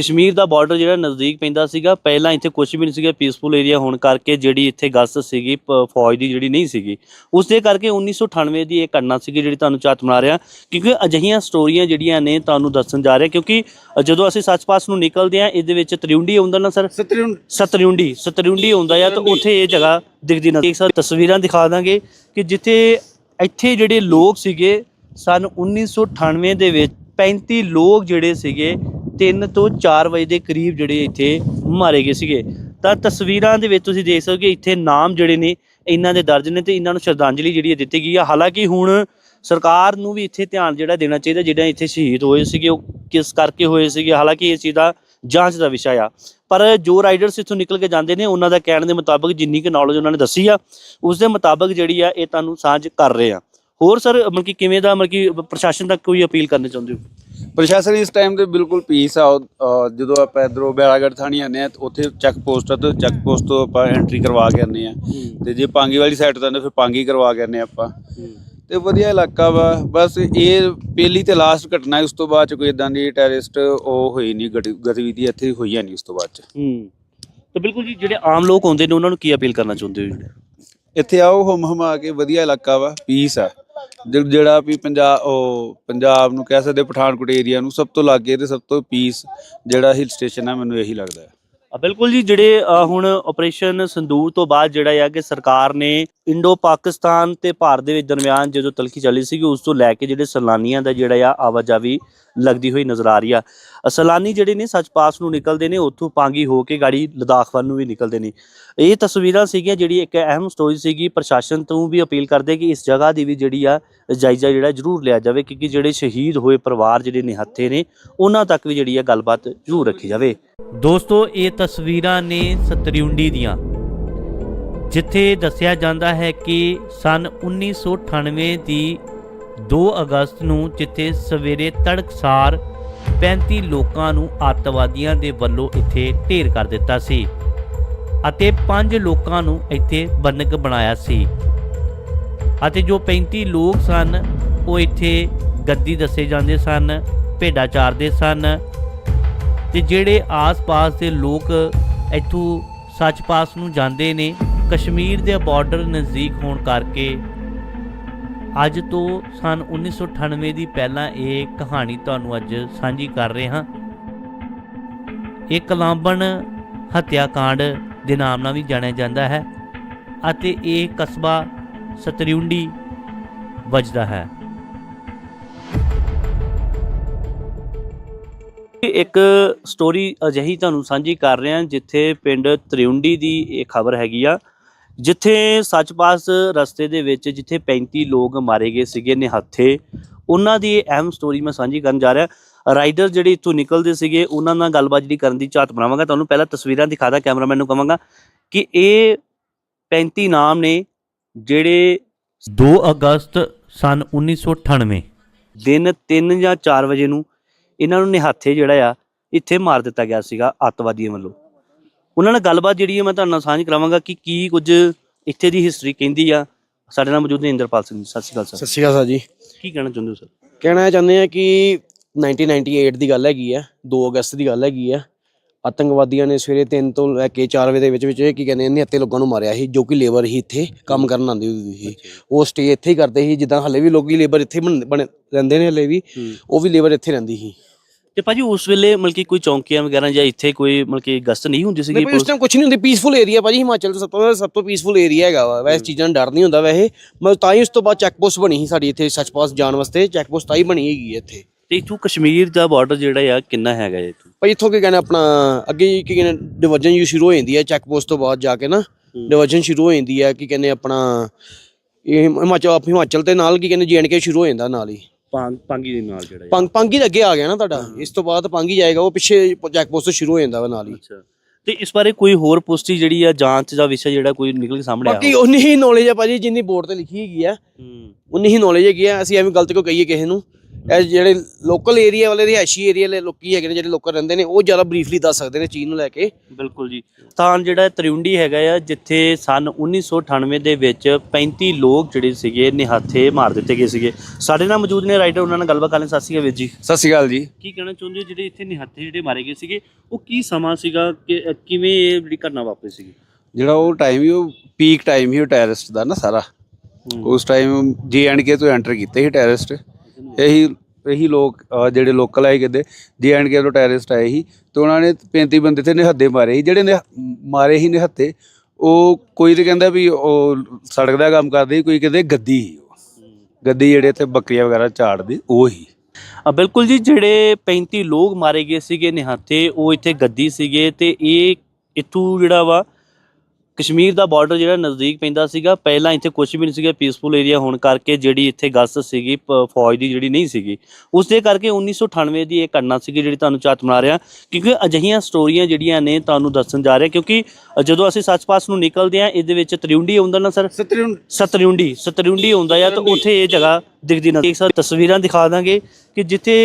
ਕਸ਼ਮੀਰ ਦਾ ਬਾਰਡਰ ਜਿਹੜਾ ਨਜ਼ਦੀਕ ਪੈਂਦਾ ਸੀਗਾ ਪਹਿਲਾਂ ਇੱਥੇ ਕੁਝ ਵੀ ਨਹੀਂ ਸੀਗਾ ਪੀਸਫੁਲ ਏਰੀਆ ਹੋਣ ਕਰਕੇ ਜਿਹੜੀ ਇੱਥੇ ਗਸਤ ਸੀਗੀ ਫੌਜ ਦੀ ਜਿਹੜੀ ਨਹੀਂ ਸੀਗੀ। ਉਸ ਦੇ ਕਰਕੇ 1998 ਦੀ ਇਹ ਘਟਨਾ ਸੀਗੀ ਜਿਹੜੀ ਤੁਹਾਨੂੰ ਚਾਤ ਬਣਾ ਰਿਹਾ ਕਿਉਂਕਿ ਅਜਿਹੀਆਂ ਸਟੋਰੀਆਂ ਜਿਹੜੀਆਂ ਨੇ ਤੁਹਾਨੂੰ ਦੱਸਣ ਜਾ ਰਿਹਾ ਕਿਉਂਕਿ ਜਦੋਂ ਅਸੀਂ ਸੱਚ ਪਾਸ ਨੂੰ ਨਿਕਲਦੇ ਆ ਇਹਦੇ ਵਿੱਚ ਤਰਿਉਂਡੀ ਆਉਂਦਾ ਨਾ ਸਰ? ਸਤਰਿਉਂਡੀ ਸਤਰਿਉਂਡੀ ਆਉਂਦਾ ਆ ਤਾਂ ਉੱਥੇ ਇਹ ਜਗ੍ਹਾ ਦਿਖਦੀ ਨਾ ਇੱਕ ਸਾਰ ਤਸਵੀਰਾਂ ਦਿਖਾ ਦਾਂਗੇ ਕਿ ਜਿੱਥੇ ਇੱਥੇ ਜਿਹੜੇ ਲੋਕ ਸੀਗੇ ਸਨ 1998 ਦੇ ਵਿੱਚ 35 ਲੋਕ ਜਿਹੜੇ ਸੀਗੇ 3 ਤੋਂ 4 ਵਜੇ ਦੇ ਕਰੀਬ ਜਿਹੜੇ ਇੱਥੇ ਮਾਰੇ ਗਏ ਸੀਗੇ। ਤਾਂ ਤਸਵੀਰਾਂ ਦੇ ਵਿੱਚ ਤੁਸੀਂ ਦੇਖ ਸਕਦੇ ਕਿ ਇੱਥੇ ਨਾਮ ਜਿਹੜੇ ਨੇ, ਇਹਨਾਂ ਦੇ ਦਰਜ ਨੇ ਤੇ ਇਹਨਾਂ ਨੂੰ ਸ਼ਰਧਾਂਜਲੀ ਜਿਹੜੀ ਹੈ ਦਿੱਤੀ ਗਈ ਆ। ਹਾਲਾਂਕਿ ਹੁਣ ਸਰਕਾਰ ਨੂੰ ਵੀ ਇੱਥੇ ਧਿਆਨ ਜਿਹੜਾ ਦੇਣਾ ਚਾਹੀਦਾ, ਜਿਹੜਾ ਇੱਥੇ ਸ਼ਹੀਦ ਹੋਏ ਸੀਗੇ, ਉਹ ਕਿਸ ਕਰਕੇ ਹੋਏ ਸੀਗੇ, ਹਾਲਾਂਕਿ ਇਹ ਚੀਜ਼ ਦਾ ਜਾਂਚ ਦਾ ਵਿਸ਼ਾ ਆ। ਪਰ ਜੋ ਰਾਈਡਰਸ ਇੱਥੋਂ ਨਿਕਲ ਕੇ ਜਾਂਦੇ ਨੇ, ਉਹਨਾਂ ਦਾ ਕਹਿਣ ਦੇ ਮੁਤਾਬਕ ਜਿੰਨੀ ਕੁ ਨੌਲੇਜ ਉਹਨਾਂ ਨੇ ਦੱਸੀ ਆ, ਉਸ ਦੇ ਮੁਤਾਬਕ ਜਿਹੜੀ ਆ, ਇਹ ਤੁਹਾਨੂੰ ਸਾਂਝ ਕਰ ਰਹੇ ਆ। ਹੋਰ ਸਰ, ਮਤਲਬ ਕਿ ਕਿਵੇਂ ਦਾ ਮਤਲਬ ਕਿ ਪ੍ਰਸ਼ਾਸਨ ਤੱਕ ਕੋਈ ਅਪੀਲ ਕਰਨੀ ਚਾਹੁੰਦੇ ਹੋ? ਪ੍ਰਸ਼ਾਸਨ ਇਸ ਟਾਈਮ ਤੇ ਬਿਲਕੁਲ ਪੀਸ ਆ ਅਹ, ਜਦੋਂ ਆਪਾਂ ਇਧਰੋਂ ਬੈਲਾਗੜ ਥਾਣੀ ਆਨੇ ਆ ਤੇ ਉੱਥੇ ਚੈੱਕ ਪੋਸਟ ਆ ਤੇ ਚੈੱਕ ਪੋਸਟ ਤੋਂ ਆਪਾਂ ਐਂਟਰੀ ਕਰਵਾ ਕੇ ਆਨੇ ਆ। ਤੇ ਜੇ ਪਾਂਗੀ ਵਾਲੀ ਸਾਈਡ ਤੋਂ ਆਉਂਦੇ ਫਿਰ ਪਾਂਗੀ ਕਰਵਾ ਕੇ ਆਨੇ ਆਪਾਂ। ਤੇ ਵਧੀਆ ਇਲਾਕਾ ਵਾ ਬਸ ਇਹ ਪਹਿਲੀ ਤੇ ਲਾਸਟ ਘਟਨਾ ਹੈ, ਉਸ ਤੋਂ ਬਾਅਦ ਚ ਕੋਈ ਇਦਾਂ ਦੀ ਟੈਰਰਿਸਟ ਉਹ ਹੋਈ ਨਹੀਂ ਗਤੀ- ਗਤੀਵਿਧੀ ਇੱਥੇ ਹੋਈਆਂ ਨਹੀਂ ਉਸ ਤੋਂ ਬਾਅਦ ਚ। ਹੂੰ। ਤੇ ਬਿਲਕੁਲ ਜੀ ਜਿਹੜੇ ਆਮ ਲੋਕ ਆਉਂਦੇ ਨੇ ਉਹਨਾਂ ਨੂੰ ਕੀ ਅਪੀਲ ਕਰਨਾ ਚਾਹੁੰਦੇ ਹੋ? ਜੀ ਇੱਥੇ ਆਓ ਹਮ ਹਮਾ ਕੇ ਵਧੀਆ ਇਲਾਕਾ ਵਾ ਪੀਸ ਆ। ਜਿ- ਜਿਹੜਾ ਵੀ ਪੰਜਾਬ ਉਹ ਪੰਜਾਬ ਨੂੰ ਕਹਿ ਸਕਦੇ ਪਠਾਨਕੋਟ ਏਰੀਆ ਨੂੰ ਸਭ ਤੋਂ ਲਾਗੇ ਤੇ ਸਭ ਤੋਂ ਪੀਸ ਜਿਹੜਾ ਹਿਲ ਸਟੇਸ਼ਨ ਆ ਮੈਨੂੰ ਇਹੀ ਲੱਗਦਾ ਹੈ। ਆ ਬਿਲਕੁਲ ਜੀ ਜਿਹੜੇ ਅ, ਹੁਣ ਆਪਰੇਸ਼ਨ ਸੰਦੂਰ ਤੋਂ ਬਾਅਦ ਜਿਹੜਾ ਆ ਕਿ ਸਰਕਾਰ ਨੇ ਇੰਡੋ ਪਾਕਿਸਤਾਨ ਤੇ ਭਾਰਤ ਦੇ ਵਿੱਚ ਦਰਮਿਆਨ ਜਦੋਂ ਤਲਖੀ ਚੱਲੀ ਸੀਗੀ ਉਸ ਤੋਂ ਲੈ ਕੇ ਜਿਹੜੇ ਸੈਲਾਨੀਆਂ ਦਾ ਜਿਹੜਾ ਆ ਆਵਾਜਾਵੀ ਲੱਗਦੀ ਹੋਈ ਨਜ਼ਰ ਆ ਰਹੀ ਆ। ਅ, ਸੈਲਾਨੀ ਜਿਹੜੇ ਨੇ ਸੱਚ ਪਾਸ ਨੂੰ ਨਿਕਲਦੇ ਨੇ ਉੱਥੋਂ ਪਾਂਗੀ ਹੋ ਕੇ ਗਾੜੀ ਲਦਾਖ ਵੱਲ ਨੂੰ ਵੀ ਨਿਕਲਦੇ ਨੇ। ਇਹ ਤਸਵੀਰਾਂ ਸੀਗੀਆਂ ਜਿਹੜੀ ਇੱਕ ਅਹਿਮ ਸਟੋਰੀ ਸੀਗੀ। ਪ੍ਰਸ਼ਾਸਨ ਤੋਂ ਵੀ ਅਪੀਲ ਕਰਦੇ ਕਿ ਇਸ ਜਗ੍ਹਾ ਦੀ ਵੀ ਜਿਹੜੀ ਆ ਜਾਇਜ਼ਾ ਜਿਹੜਾ ਜ਼ਰੂਰ ਲਿਆ ਜਾਵੇ ਕਿਉਂਕਿ ਜਿਹੜੇ ਸ਼ਹੀਦ ਹੋਏ ਪਰਿਵਾਰ ਜਿਹੜੇ ਨਿਹੱਥੇ ਨੇ ਉਹਨਾਂ ਤੱਕ ਵੀ ਜਿਹੜੀ ਆ ਗੱਲਬਾਤ ਜ਼ਰੂਰ ਰੱਖੀ ਜਾਵੇ। ਦੋਸਤੋ ਇਹ ਤਸਵੀਰਾਂ ਨੇ ਸਤਰਿਉਂਡੀ ਦੀਆਂ ਜਿੱਥੇ ਦੱਸਿਆ ਜਾਂਦਾ ਹੈ ਕਿ ਸਨ 1998 ਦੀ 2 ਅਗਸਤ ਨੂੰ ਜਿੱਥੇ ਸਵੇਰੇ ਤੜਕਸਾਰ 35 ਲੋਕਾਂ ਨੂੰ ਅੱਤਵਾਦੀਆਂ ਦੇ ਵੱਲੋਂ ਇੱਥੇ ਢੇਰ ਕਰ ਦਿੱਤਾ ਸੀ ਅਤੇ 5 ਲੋਕਾਂ ਨੂੰ ਇੱਥੇ ਬੰਨਕ ਬਣਾਇਆ ਸੀ। ਅਤੇ ਜੋ 35 ਲੋਕ ਸਨ, ਉਹ ਇੱਥੇ ਗੱਦੀ ਦੱਸੇ ਜਾਂਦੇ ਸਨ, ਭੇਡਾਂ ਚਾਰਦੇ ਸਨ ਤੇ ਜਿਹੜੇ ਆਸ-ਪਾਸ ਦੇ ਲੋਕ ਇੱਥੋਂ ਸੱਚ ਪਾਸ ਨੂੰ ਜਾਂਦੇ ਨੇ, ਕਸ਼ਮੀਰ ਦੇ ਬਾਰਡਰ ਨਜ਼ਦੀਕ ਹੋਣ ਕਰਕੇ ਅੱਜ ਤੋਂ ਸਨ 1998 ਦੀ ਪਹਿਲਾਂ ਇਹ ਕਹਾਣੀ ਤੁਹਾਨੂੰ ਅੱਜ ਸਾਂਝੀ ਕਰ ਰਹੇ ਹਾਂ। ਇਹ ਕਲਾਂਬਣ ਹੱਤਿਆਕਾਂਡ ਦੇ ਨਾਮ ਨਾਲ ਵੀ ਜਾਣਿਆ ਜਾਂਦਾ ਹੈ ਅਤੇ ਇਹ ਕਸਬਾ ਸਤਰਿਉਂਡੀ ਵੱਜਦਾ ਹੈ। ਇੱਕ ਸਟੋਰੀ ਅਜਿਹੀ ਤੁਹਾਨੂੰ ਸਾਂਝੀ ਕਰ ਰਹੇ ਹਾਂ ਜਿੱਥੇ ਪਿੰਡ ਤਰਿਉਂਡੀ ਦੀ ਇਹ ਖਬਰ ਹੈਗੀ ਆ। ਜਿੱਥੇ ਸੱਚਪਾਸ ਰਸਤੇ ਦੇ ਵਿੱਚ ਜਿੱਥੇ 35 ਲੋਕ ਮਾਰੇ ਗਏ ਸੀਗੇ ਨਿਹੱਥੇ ਉਹਨਾਂ ਦੀ ਇਹ ਅਹਿਮ ਸਟੋਰੀ ਮੈਂ ਸਾਂਝੀ ਕਰਨ ਜਾ ਰਿਹਾ। ਰਾਈਡਰ ਜਿਹੜੇ ਇੱਥੋਂ ਨਿਕਲਦੇ ਸੀਗੇ ਉਹਨਾਂ ਨਾਲ ਗੱਲਬਾਤ ਜਿਹੜੀ ਕਰਨ ਦੀ ਝਾਤ ਬਣਾਵਾਂਗਾ। ਤੁਹਾਨੂੰ ਪਹਿਲਾਂ ਤਸਵੀਰਾਂ ਦਿਖਾਦਾ ਕੈਮਰਾਮੈਨ ਨੂੰ ਕਹਾਂਗਾ ਕਿ ਇਹ 35 ਨਾਮ ਨੇ ਜਿਹੜੇ 2 ਅਗਸਤ ਸਨ 1998 ਦਿਨ 3 ਜਾਂ 4 ਵਜੇ ਨੂੰ ਇਹਨਾਂ ਨੂੰ ਨਿਹੱਥੇ ਜਿਹੜਾ ਆ ਇੱਥੇ ਮਾਰ ਦਿੱਤਾ ਗਿਆ ਸੀਗਾ ਅੱਤਵਾਦੀਆਂ ਵੱਲੋਂ। ਉਹਨਾਂ ਨਾਲ ਗੱਲਬਾਤ ਜਿਹੜੀ ਹੈ ਮੈਂ ਤੁਹਾਨੂੰ ਨਾਲ ਸਾਂਝ ਕਰਾਵਾਂਗਾ ਕਿ ਕੀ ਕੁਝ ਇੱਥੇ ਦੀ ਹਿਸਟਰੀ ਕਹਿੰਦੀ ਆ। ਸਾਡੇ ਨਾਲ ਮੌਜੂਦ ਨੇ ਇੰਦਰਪਾਲ ਸਿੰਘ ਜੀ। ਸਤਿ ਸ਼੍ਰੀ ਅਕਾਲ ਸਤਿ ਸਰ ਸ਼੍ਰੀ ਅਕਾਲ ਸਰ ਜੀ। ਕੀ ਕਹਿਣਾ ਚਾਹੁੰਦੇ ਹੋ ਸਰ? ਕਹਿਣਾ ਇਹ ਚਾਹੁੰਦੇ ਆ ਕਿ 1998 ਦੀ ਗੱਲ ਹੈਗੀ ਆ 2 ਅਗਸਤ ਦੀ ਗੱਲ ਹੈਗੀ ਆ। ਆਤੰਕਵਾਦੀਆਂ ਨੇ ਸਵੇਰੇ 3 ਤੋਂ ਲੈ ਕੇ 4 ਵਜੇ ਦੇ ਵਿੱਚ ਵਿੱਚ ਇਹ ਕੀ ਕਹਿੰਦੇ ਨੇ ਹੱਤੇ ਲੋਕਾਂ ਨੂੰ ਮਾਰਿਆ ਸੀ ਜੋ ਕਿ ਲੇਬਰ ਹੀ ਇੱਥੇ ਕੰਮ ਕਰਨ ਆਉਂਦੀ ਹੁੰਦੀ ਸੀ। ਉਹ ਸਟੇ ਇੱਥੇ ਹੀ ਕਰਦੇ ਸੀ ਜਿੱਦਾਂ ਹਲੇ ਵੀ ਲੋਕੀ ਲੇਬਰ ਇੱਥੇ ਬਣ ਬਣੇ ਰਹਿੰਦੇ ਨੇ ਹਲੇ ਵੀ। ਉਹ ਵੀ ਲੇਬਰ ਇੱਥੇ ਰਹਿੰਦੀ ਸੀ। ਤੇ ਭਾਜੀ ਉਸ ਵੇਲੇ ਮਤਲਬ ਕਿ ਕੋਈ ਚੌਂਕੀਆਂ ਵਗੈਰਾ ਜਾਂ ਇੱਥੇ ਕੋਈ ਮਤਲਬ ਕਿ ਗਸ਼ਤ ਨਹੀਂ ਹੁੰਦੀ ਸੀਗੀ ਨਹੀਂ ਇਸ ਟਾਈਮ ਕੁਝ ਨਹੀਂ ਹੁੰਦੀ ਪੀਸਫੁਲ ਏਰੀਆ ਭਾਜੀ ਹਿਮਾਚਲ ਦਾ ਸਭ ਤੋਂ ਸਭ ਤੋਂ ਪੀਸਫੁਲ ਏਰੀਆ ਹੈਗਾ ਵਾ। ਵੈਸੇ ਚੀਜ਼ਾਂ ਦਾ ਡਰ ਨਹੀਂ ਹੁੰਦਾ ਵੈਸੇ। ਮੈਂ ਤਾਂ ਹੀ ਉਸ ਤੋਂ ਬਾਅਦ ਚੈੱਕ ਪੋਸਟ ਬਣੀ ਸੀ ਸਾਡੀ ਇੱਥੇ ਸੱਚਪਾਸ ਜਾਣ ਵਾਸਤੇ। ਚੈੱਕ ਪੋਸਟ ਤਾਂ ਹੀ ਬਣੀ ਹੈਗੀ ਹੈ ਇੱਥੇ। ਤੇ ਇੱਥੋਂ ਕਸ਼ਮੀਰ ਦਾ ਬਾਰਡਰ ਜਿਹੜਾ ਆ ਕਿੰਨਾ ਹੈਗਾ ਇੱਥੋਂ? ਭਾਈ ਇੱਥੋਂ ਕੀ ਕਹਿੰਦੇ ਆਪਣਾ ਅੱਗੇ ਕੀ ਕਹਿੰਦੇ ਡਿਵੀਜ਼ਨ ਯੂ ਸ਼ੁਰੂ ਹੋ ਜਾਂਦੀ ਹੈ ਚੈੱਕ ਪੋਸਟ ਤੋਂ ਬਾਅਦ ਜਾ ਕੇ ਨਾ। ਡਿਵੀਜ਼ਨ ਸ਼ੁਰੂ ਹੋ ਜਾਂਦੀ ਹੈ ਕੀ ਕਹਿੰਦੇ ਆਪਣਾ ਇਹ ਹਿਮਾਚਲ ਹਿਮਾਚਲ ਤੇ ਨਾਲ ਕੀ ਕਹਿੰਦੇ ਜੀਐਨਕੇ ਸ਼ੁਰੂ ਹੋ ਜਾਂਦਾ ਨਾਲ ਹੀ। ਪਾਂਗ ਪਾਂਗੀ ਦੇ ਨਾਲ ਜਿਹੜਾ ਪੰਗ ਪੰਗੀ ਦੇ ਅੱਗੇ ਆ ਗਿਆ ਨਾ ਤੁਹਾਡਾ। ਇਸ ਤੋਂ ਬਾਅਦ ਪੰਗੀ ਜਾਏਗਾ ਉਹ ਪਿੱਛੇ ਚੈੱਕ ਪੋਸਟ ਤੋਂ ਸ਼ੁਰੂ ਹੋ ਜਾਂਦਾ ਵਾ ਨਾਲ ਹੀ। ਅੱਛਾ। ਤੇ ਇਸ ਬਾਰੇ ਕੋਈ ਹੋਰ ਪੁਸ਼ਟੀ ਜਿਹੜੀ ਆ ਜਾਂਚ ਦਾ ਵਿਸ਼ਾ ਜਿਹੜਾ ਕੋਈ ਨਿਕਲ ਕੇ ਸਾਹਮਣੇ ਬਾਕੀ ਆਇਆ ਉਨੀ ਹੀ ਨੌਲੇਜ ਹੈ ਭਾਜੀ ਜਿੰਨੀ ਬੋਰਡ ਤੇ ਲਿਖੀ ਹੈਗੀ ਆ। ਹੂੰ। ਉਨੀ ਹੀ ਨੌਲੇਜ ਹੈਗੀ ਆ ਅਸੀਂ ਐਵੇਂ ਗਲਤ ਕਿਉਂ ਕਹੀਏ ਕਿਸੇ ਨੂੰ? ਇਹ ਜਿਹੜੇ ਲੋਕਲ ਏਰੀਆ ਵਾਲੇ ਰਿਹਾਇਸ਼ੀ ਏਰੀਆ ਵਾਲੇ ਲੋਕੀ ਹੈਗੇ ਨੇ ਜਿਹੜੇ ਲੋਕਲ ਰਹਿੰਦੇ ਨੇ ਉਹ ਜ਼ਿਆਦਾ ਬਰੀਫਲੀ ਦੱਸ ਸਕਦੇ ਨੇ ਚੀਜ਼ ਨੂੰ ਲੈ ਕੇ। ਬਿਲਕੁਲ ਜੀ। ਸਥਾਨ ਜਿਹੜਾ ਤਰਿਉਂਡੀ ਹੈਗਾ ਆ ਜਿੱਥੇ ਸਨ 1998 ਦੇ ਵਿੱਚ 35 ਲੋਕ ਜਿਹੜੇ ਸੀਗੇ ਨਿਹੱਥੇ ਮਾਰ ਦਿੱਤੇ ਗਏ ਸੀਗੇ। ਸਾਡੇ ਨਾਲ ਮੌਜੂਦ ਨੇ ਰਾਈਟਰ ਉਹਨਾਂ ਨਾਲ ਗੱਲਬਾਤ ਕਰਨ ਸਤਿ ਸ਼੍ਰੀ ਅਕਾਲ ਵੀਰ ਜੀ। ਸਤਿ ਸ਼੍ਰੀ ਅਕਾਲ ਜੀ। ਕੀ ਕਹਿਣਾ ਚਾਹੁੰਦੇ ਹੋ? ਜਿਹੜੇ ਇੱਥੇ ਨਿਹੱਥੇ ਜਿਹੜੇ ਮਾਰੇ ਗਏ ਸੀਗੇ ਉਹ ਕੀ ਸਮਾਂ ਸੀਗਾ? ਕਿ ਕਿਵੇਂ ਇਹ ਜਿਹੜੀ ਘਟਨਾ ਵਾਪਰੀ ਸੀਗੀ? ਜਿਹੜਾ ਉਹ ਟਾਈਮ ਹੀ ਉਹ ਪੀਕ ਟਾਈਮ ਹੀ ਉਹ ਟੈਰਰਿਸਟ ਦਾ ਨਾ ਸਾਰਾ। ਉਸ ਟਾਈਮ ਕੇ ਤੋਂ ਐਂਟਰ ਕੀਤੇ ਸੀ ਟੈਰਰਿਸਟ ਇਹੀ ਇਹੀ ਲੋਕ, ਅਹ, ਜਿਹੜੇ ਲੋਕਲ ਆਏ ਕਿਤੇ ਕੇ ਤੋਂ ਟੈਰਰਿਸਟ ਆਏ ਸੀ, ਤੇ ਉਹਨਾਂ ਨੇ 35 ਬੰਦੇ ਤੇ ਨਿਹੱਦੇ ਮਾਰੇ ਸੀ, ਜਿਹੜੇ ਨਿਹ- ਮਾਰੇ ਸੀ ਨਿਹੱਤੇ ਉਹ ਕੋਈ ਤੇ ਕਹਿੰਦਾ ਵੀ ਉਹ ਸੜਕ ਦਾ ਕੰਮ ਕਰਦੇ ਸੀ, ਕੋਈ ਕਹਿੰਦੇ ਗੱਦੀ ਸੀ ਉਹ। ਗੱਦੀ ਜਿਹੜੇ ਇੱਥੇ ਬੱਕਰੀਆਂ ਵਗੈਰਾ ਝਾੜਦੇ ਉਹ ਹੀ ਆ ਬਿਲਕੁਲ ਜੀ, ਜਿਹੜੇ 35 ਲੋਕ ਮਾਰੇ ਗਏ ਸੀਗੇ ਨਿਹੱਥੇ, ਉਹ ਇੱਥੇ ਗੱਦੀ ਸੀਗੇ, ਤੇ ਇਹ ਇੱਥੋਂ ਜਿਹੜਾ ਵਾ ਕਸ਼ਮੀਰ ਦਾ ਬਾਰਡਰ ਜਿਹੜਾ ਨਜ਼ਦੀਕ ਪੈਂਦਾ ਸੀਗਾ ਪਹਿਲਾਂ ਇੱਥੇ ਕੁਝ ਵੀ ਨਹੀਂ ਸੀਗਾ ਪੀਸਫੁਲ ਏਰੀਆ ਹੋਣ ਕਰਕੇ ਜਿਹੜੀ ਇੱਥੇ ਗਸਤ ਸੀਗੀ ਫੌਜ ਦੀ ਜਿਹੜੀ ਨਹੀਂ ਸੀਗੀ। ਉਸ ਦੇ ਕਰਕੇ 1998 ਦੀ ਇਹ ਘਟਨਾ ਸੀਗੀ ਜਿਹੜੀ ਤੁਹਾਨੂੰ ਚਾਤ ਬਣਾ ਰਿਹਾ। ਕਿਉਂਕਿ ਅਜਿਹੀਆਂ ਸਟੋਰੀਆਂ ਜਿਹੜੀਆਂ ਨੇ ਤੁਹਾਨੂੰ ਦੱਸਣ ਜਾ ਰਿਹਾ ਕਿਉਂਕਿ ਜਦੋਂ ਅਸੀਂ ਸੱਚ ਪਾਸ ਨੂੰ ਨਿਕਲਦੇ ਆ ਇਹਦੇ ਵਿੱਚ ਤਰਿਉਂਡੀ ਆਉਂਦਾ ਨਾ ਸਰ ਸਤਰਿਉਂਡੀ ਸਤਰਿਉਂਡੀ ਆਉਂਦਾ ਆ ਤਾਂ ਉੱਥੇ ਇਹ ਜਗ੍ਹਾ ਦਿਖਦੀ ਨਾ ਇੱਕ ਸਾਰ ਤਸਵੀਰਾਂ ਦਿਖਾ ਦਾਂਗੇ ਕਿ ਜਿੱਥੇ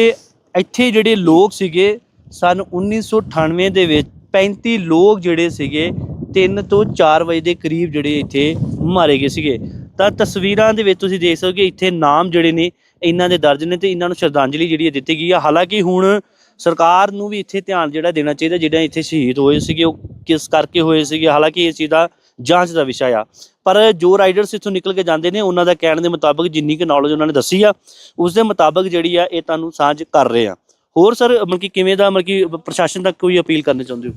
ਇੱਥੇ ਜਿਹੜੇ ਲੋਕ ਸੀਗੇ ਸਨ 1998 ਦੇ ਵਿੱਚ 35 ਲੋਕ ਜਿਹੜੇ ਸੀਗੇ 3 ਤੋਂ 4 ਵਜੇ ਦੇ ਕਰੀਬ ਜਿਹੜੇ ਇੱਥੇ ਮਾਰੇ ਗਏ ਸੀਗੇ। ਤਾਂ ਤਸਵੀਰਾਂ ਦੇ ਵਿੱਚ ਤੁਸੀਂ ਦੇਖ ਸਕਦੇ ਕਿ ਇੱਥੇ ਨਾਮ ਜਿਹੜੇ ਨੇ, ਇਹਨਾਂ ਦੇ ਦਰਜ ਨੇ ਤੇ ਇਹਨਾਂ ਨੂੰ ਸ਼ਰਧਾਂਜਲੀ ਜਿਹੜੀ ਹੈ ਦਿੱਤੀ ਗਈ ਆ। ਹਾਲਾਂਕਿ ਹੁਣ ਸਰਕਾਰ ਨੂੰ ਵੀ ਇੱਥੇ ਧਿਆਨ ਜਿਹੜਾ ਦੇਣਾ ਚਾਹੀਦਾ, ਜਿਹੜਾ ਇੱਥੇ ਸ਼ਹੀਦ ਹੋਏ ਸੀਗੇ, ਉਹ ਕਿਸ ਕਰਕੇ ਹੋਏ ਸੀਗੇ, ਹਾਲਾਂਕਿ ਇਹ ਚੀਜ਼ ਦਾ ਜਾਂਚ ਦਾ ਵਿਸ਼ਾ ਆ। ਪਰ ਜੋ ਰਾਈਡਰਸ ਇੱਥੋਂ ਨਿਕਲ ਕੇ ਜਾਂਦੇ ਨੇ, ਉਹਨਾਂ ਦਾ ਕਹਿਣ ਦੇ ਮੁਤਾਬਕ ਜਿੰਨੀ ਕੁ ਨੌਲੇਜ ਉਹਨਾਂ ਨੇ ਦੱਸੀ ਆ, ਉਸ ਦੇ ਮੁਤਾਬਕ ਜਿਹੜੀ ਆ, ਇਹ ਤੁਹਾਨੂੰ ਸਾਂਝ ਕਰ ਰਹੇ ਆ। ਹੋਰ ਸਰ ਮਤਲਬ ਕਿ ਕਿਵੇਂ ਦਾ ਮਤਲਬ ਕਿ ਪ੍ਰਸ਼ਾਸਨ ਤੱਕ ਕੋਈ ਅਪੀਲ ਕਰਨੀ ਚਾਹੁੰਦੇ ਹੋ?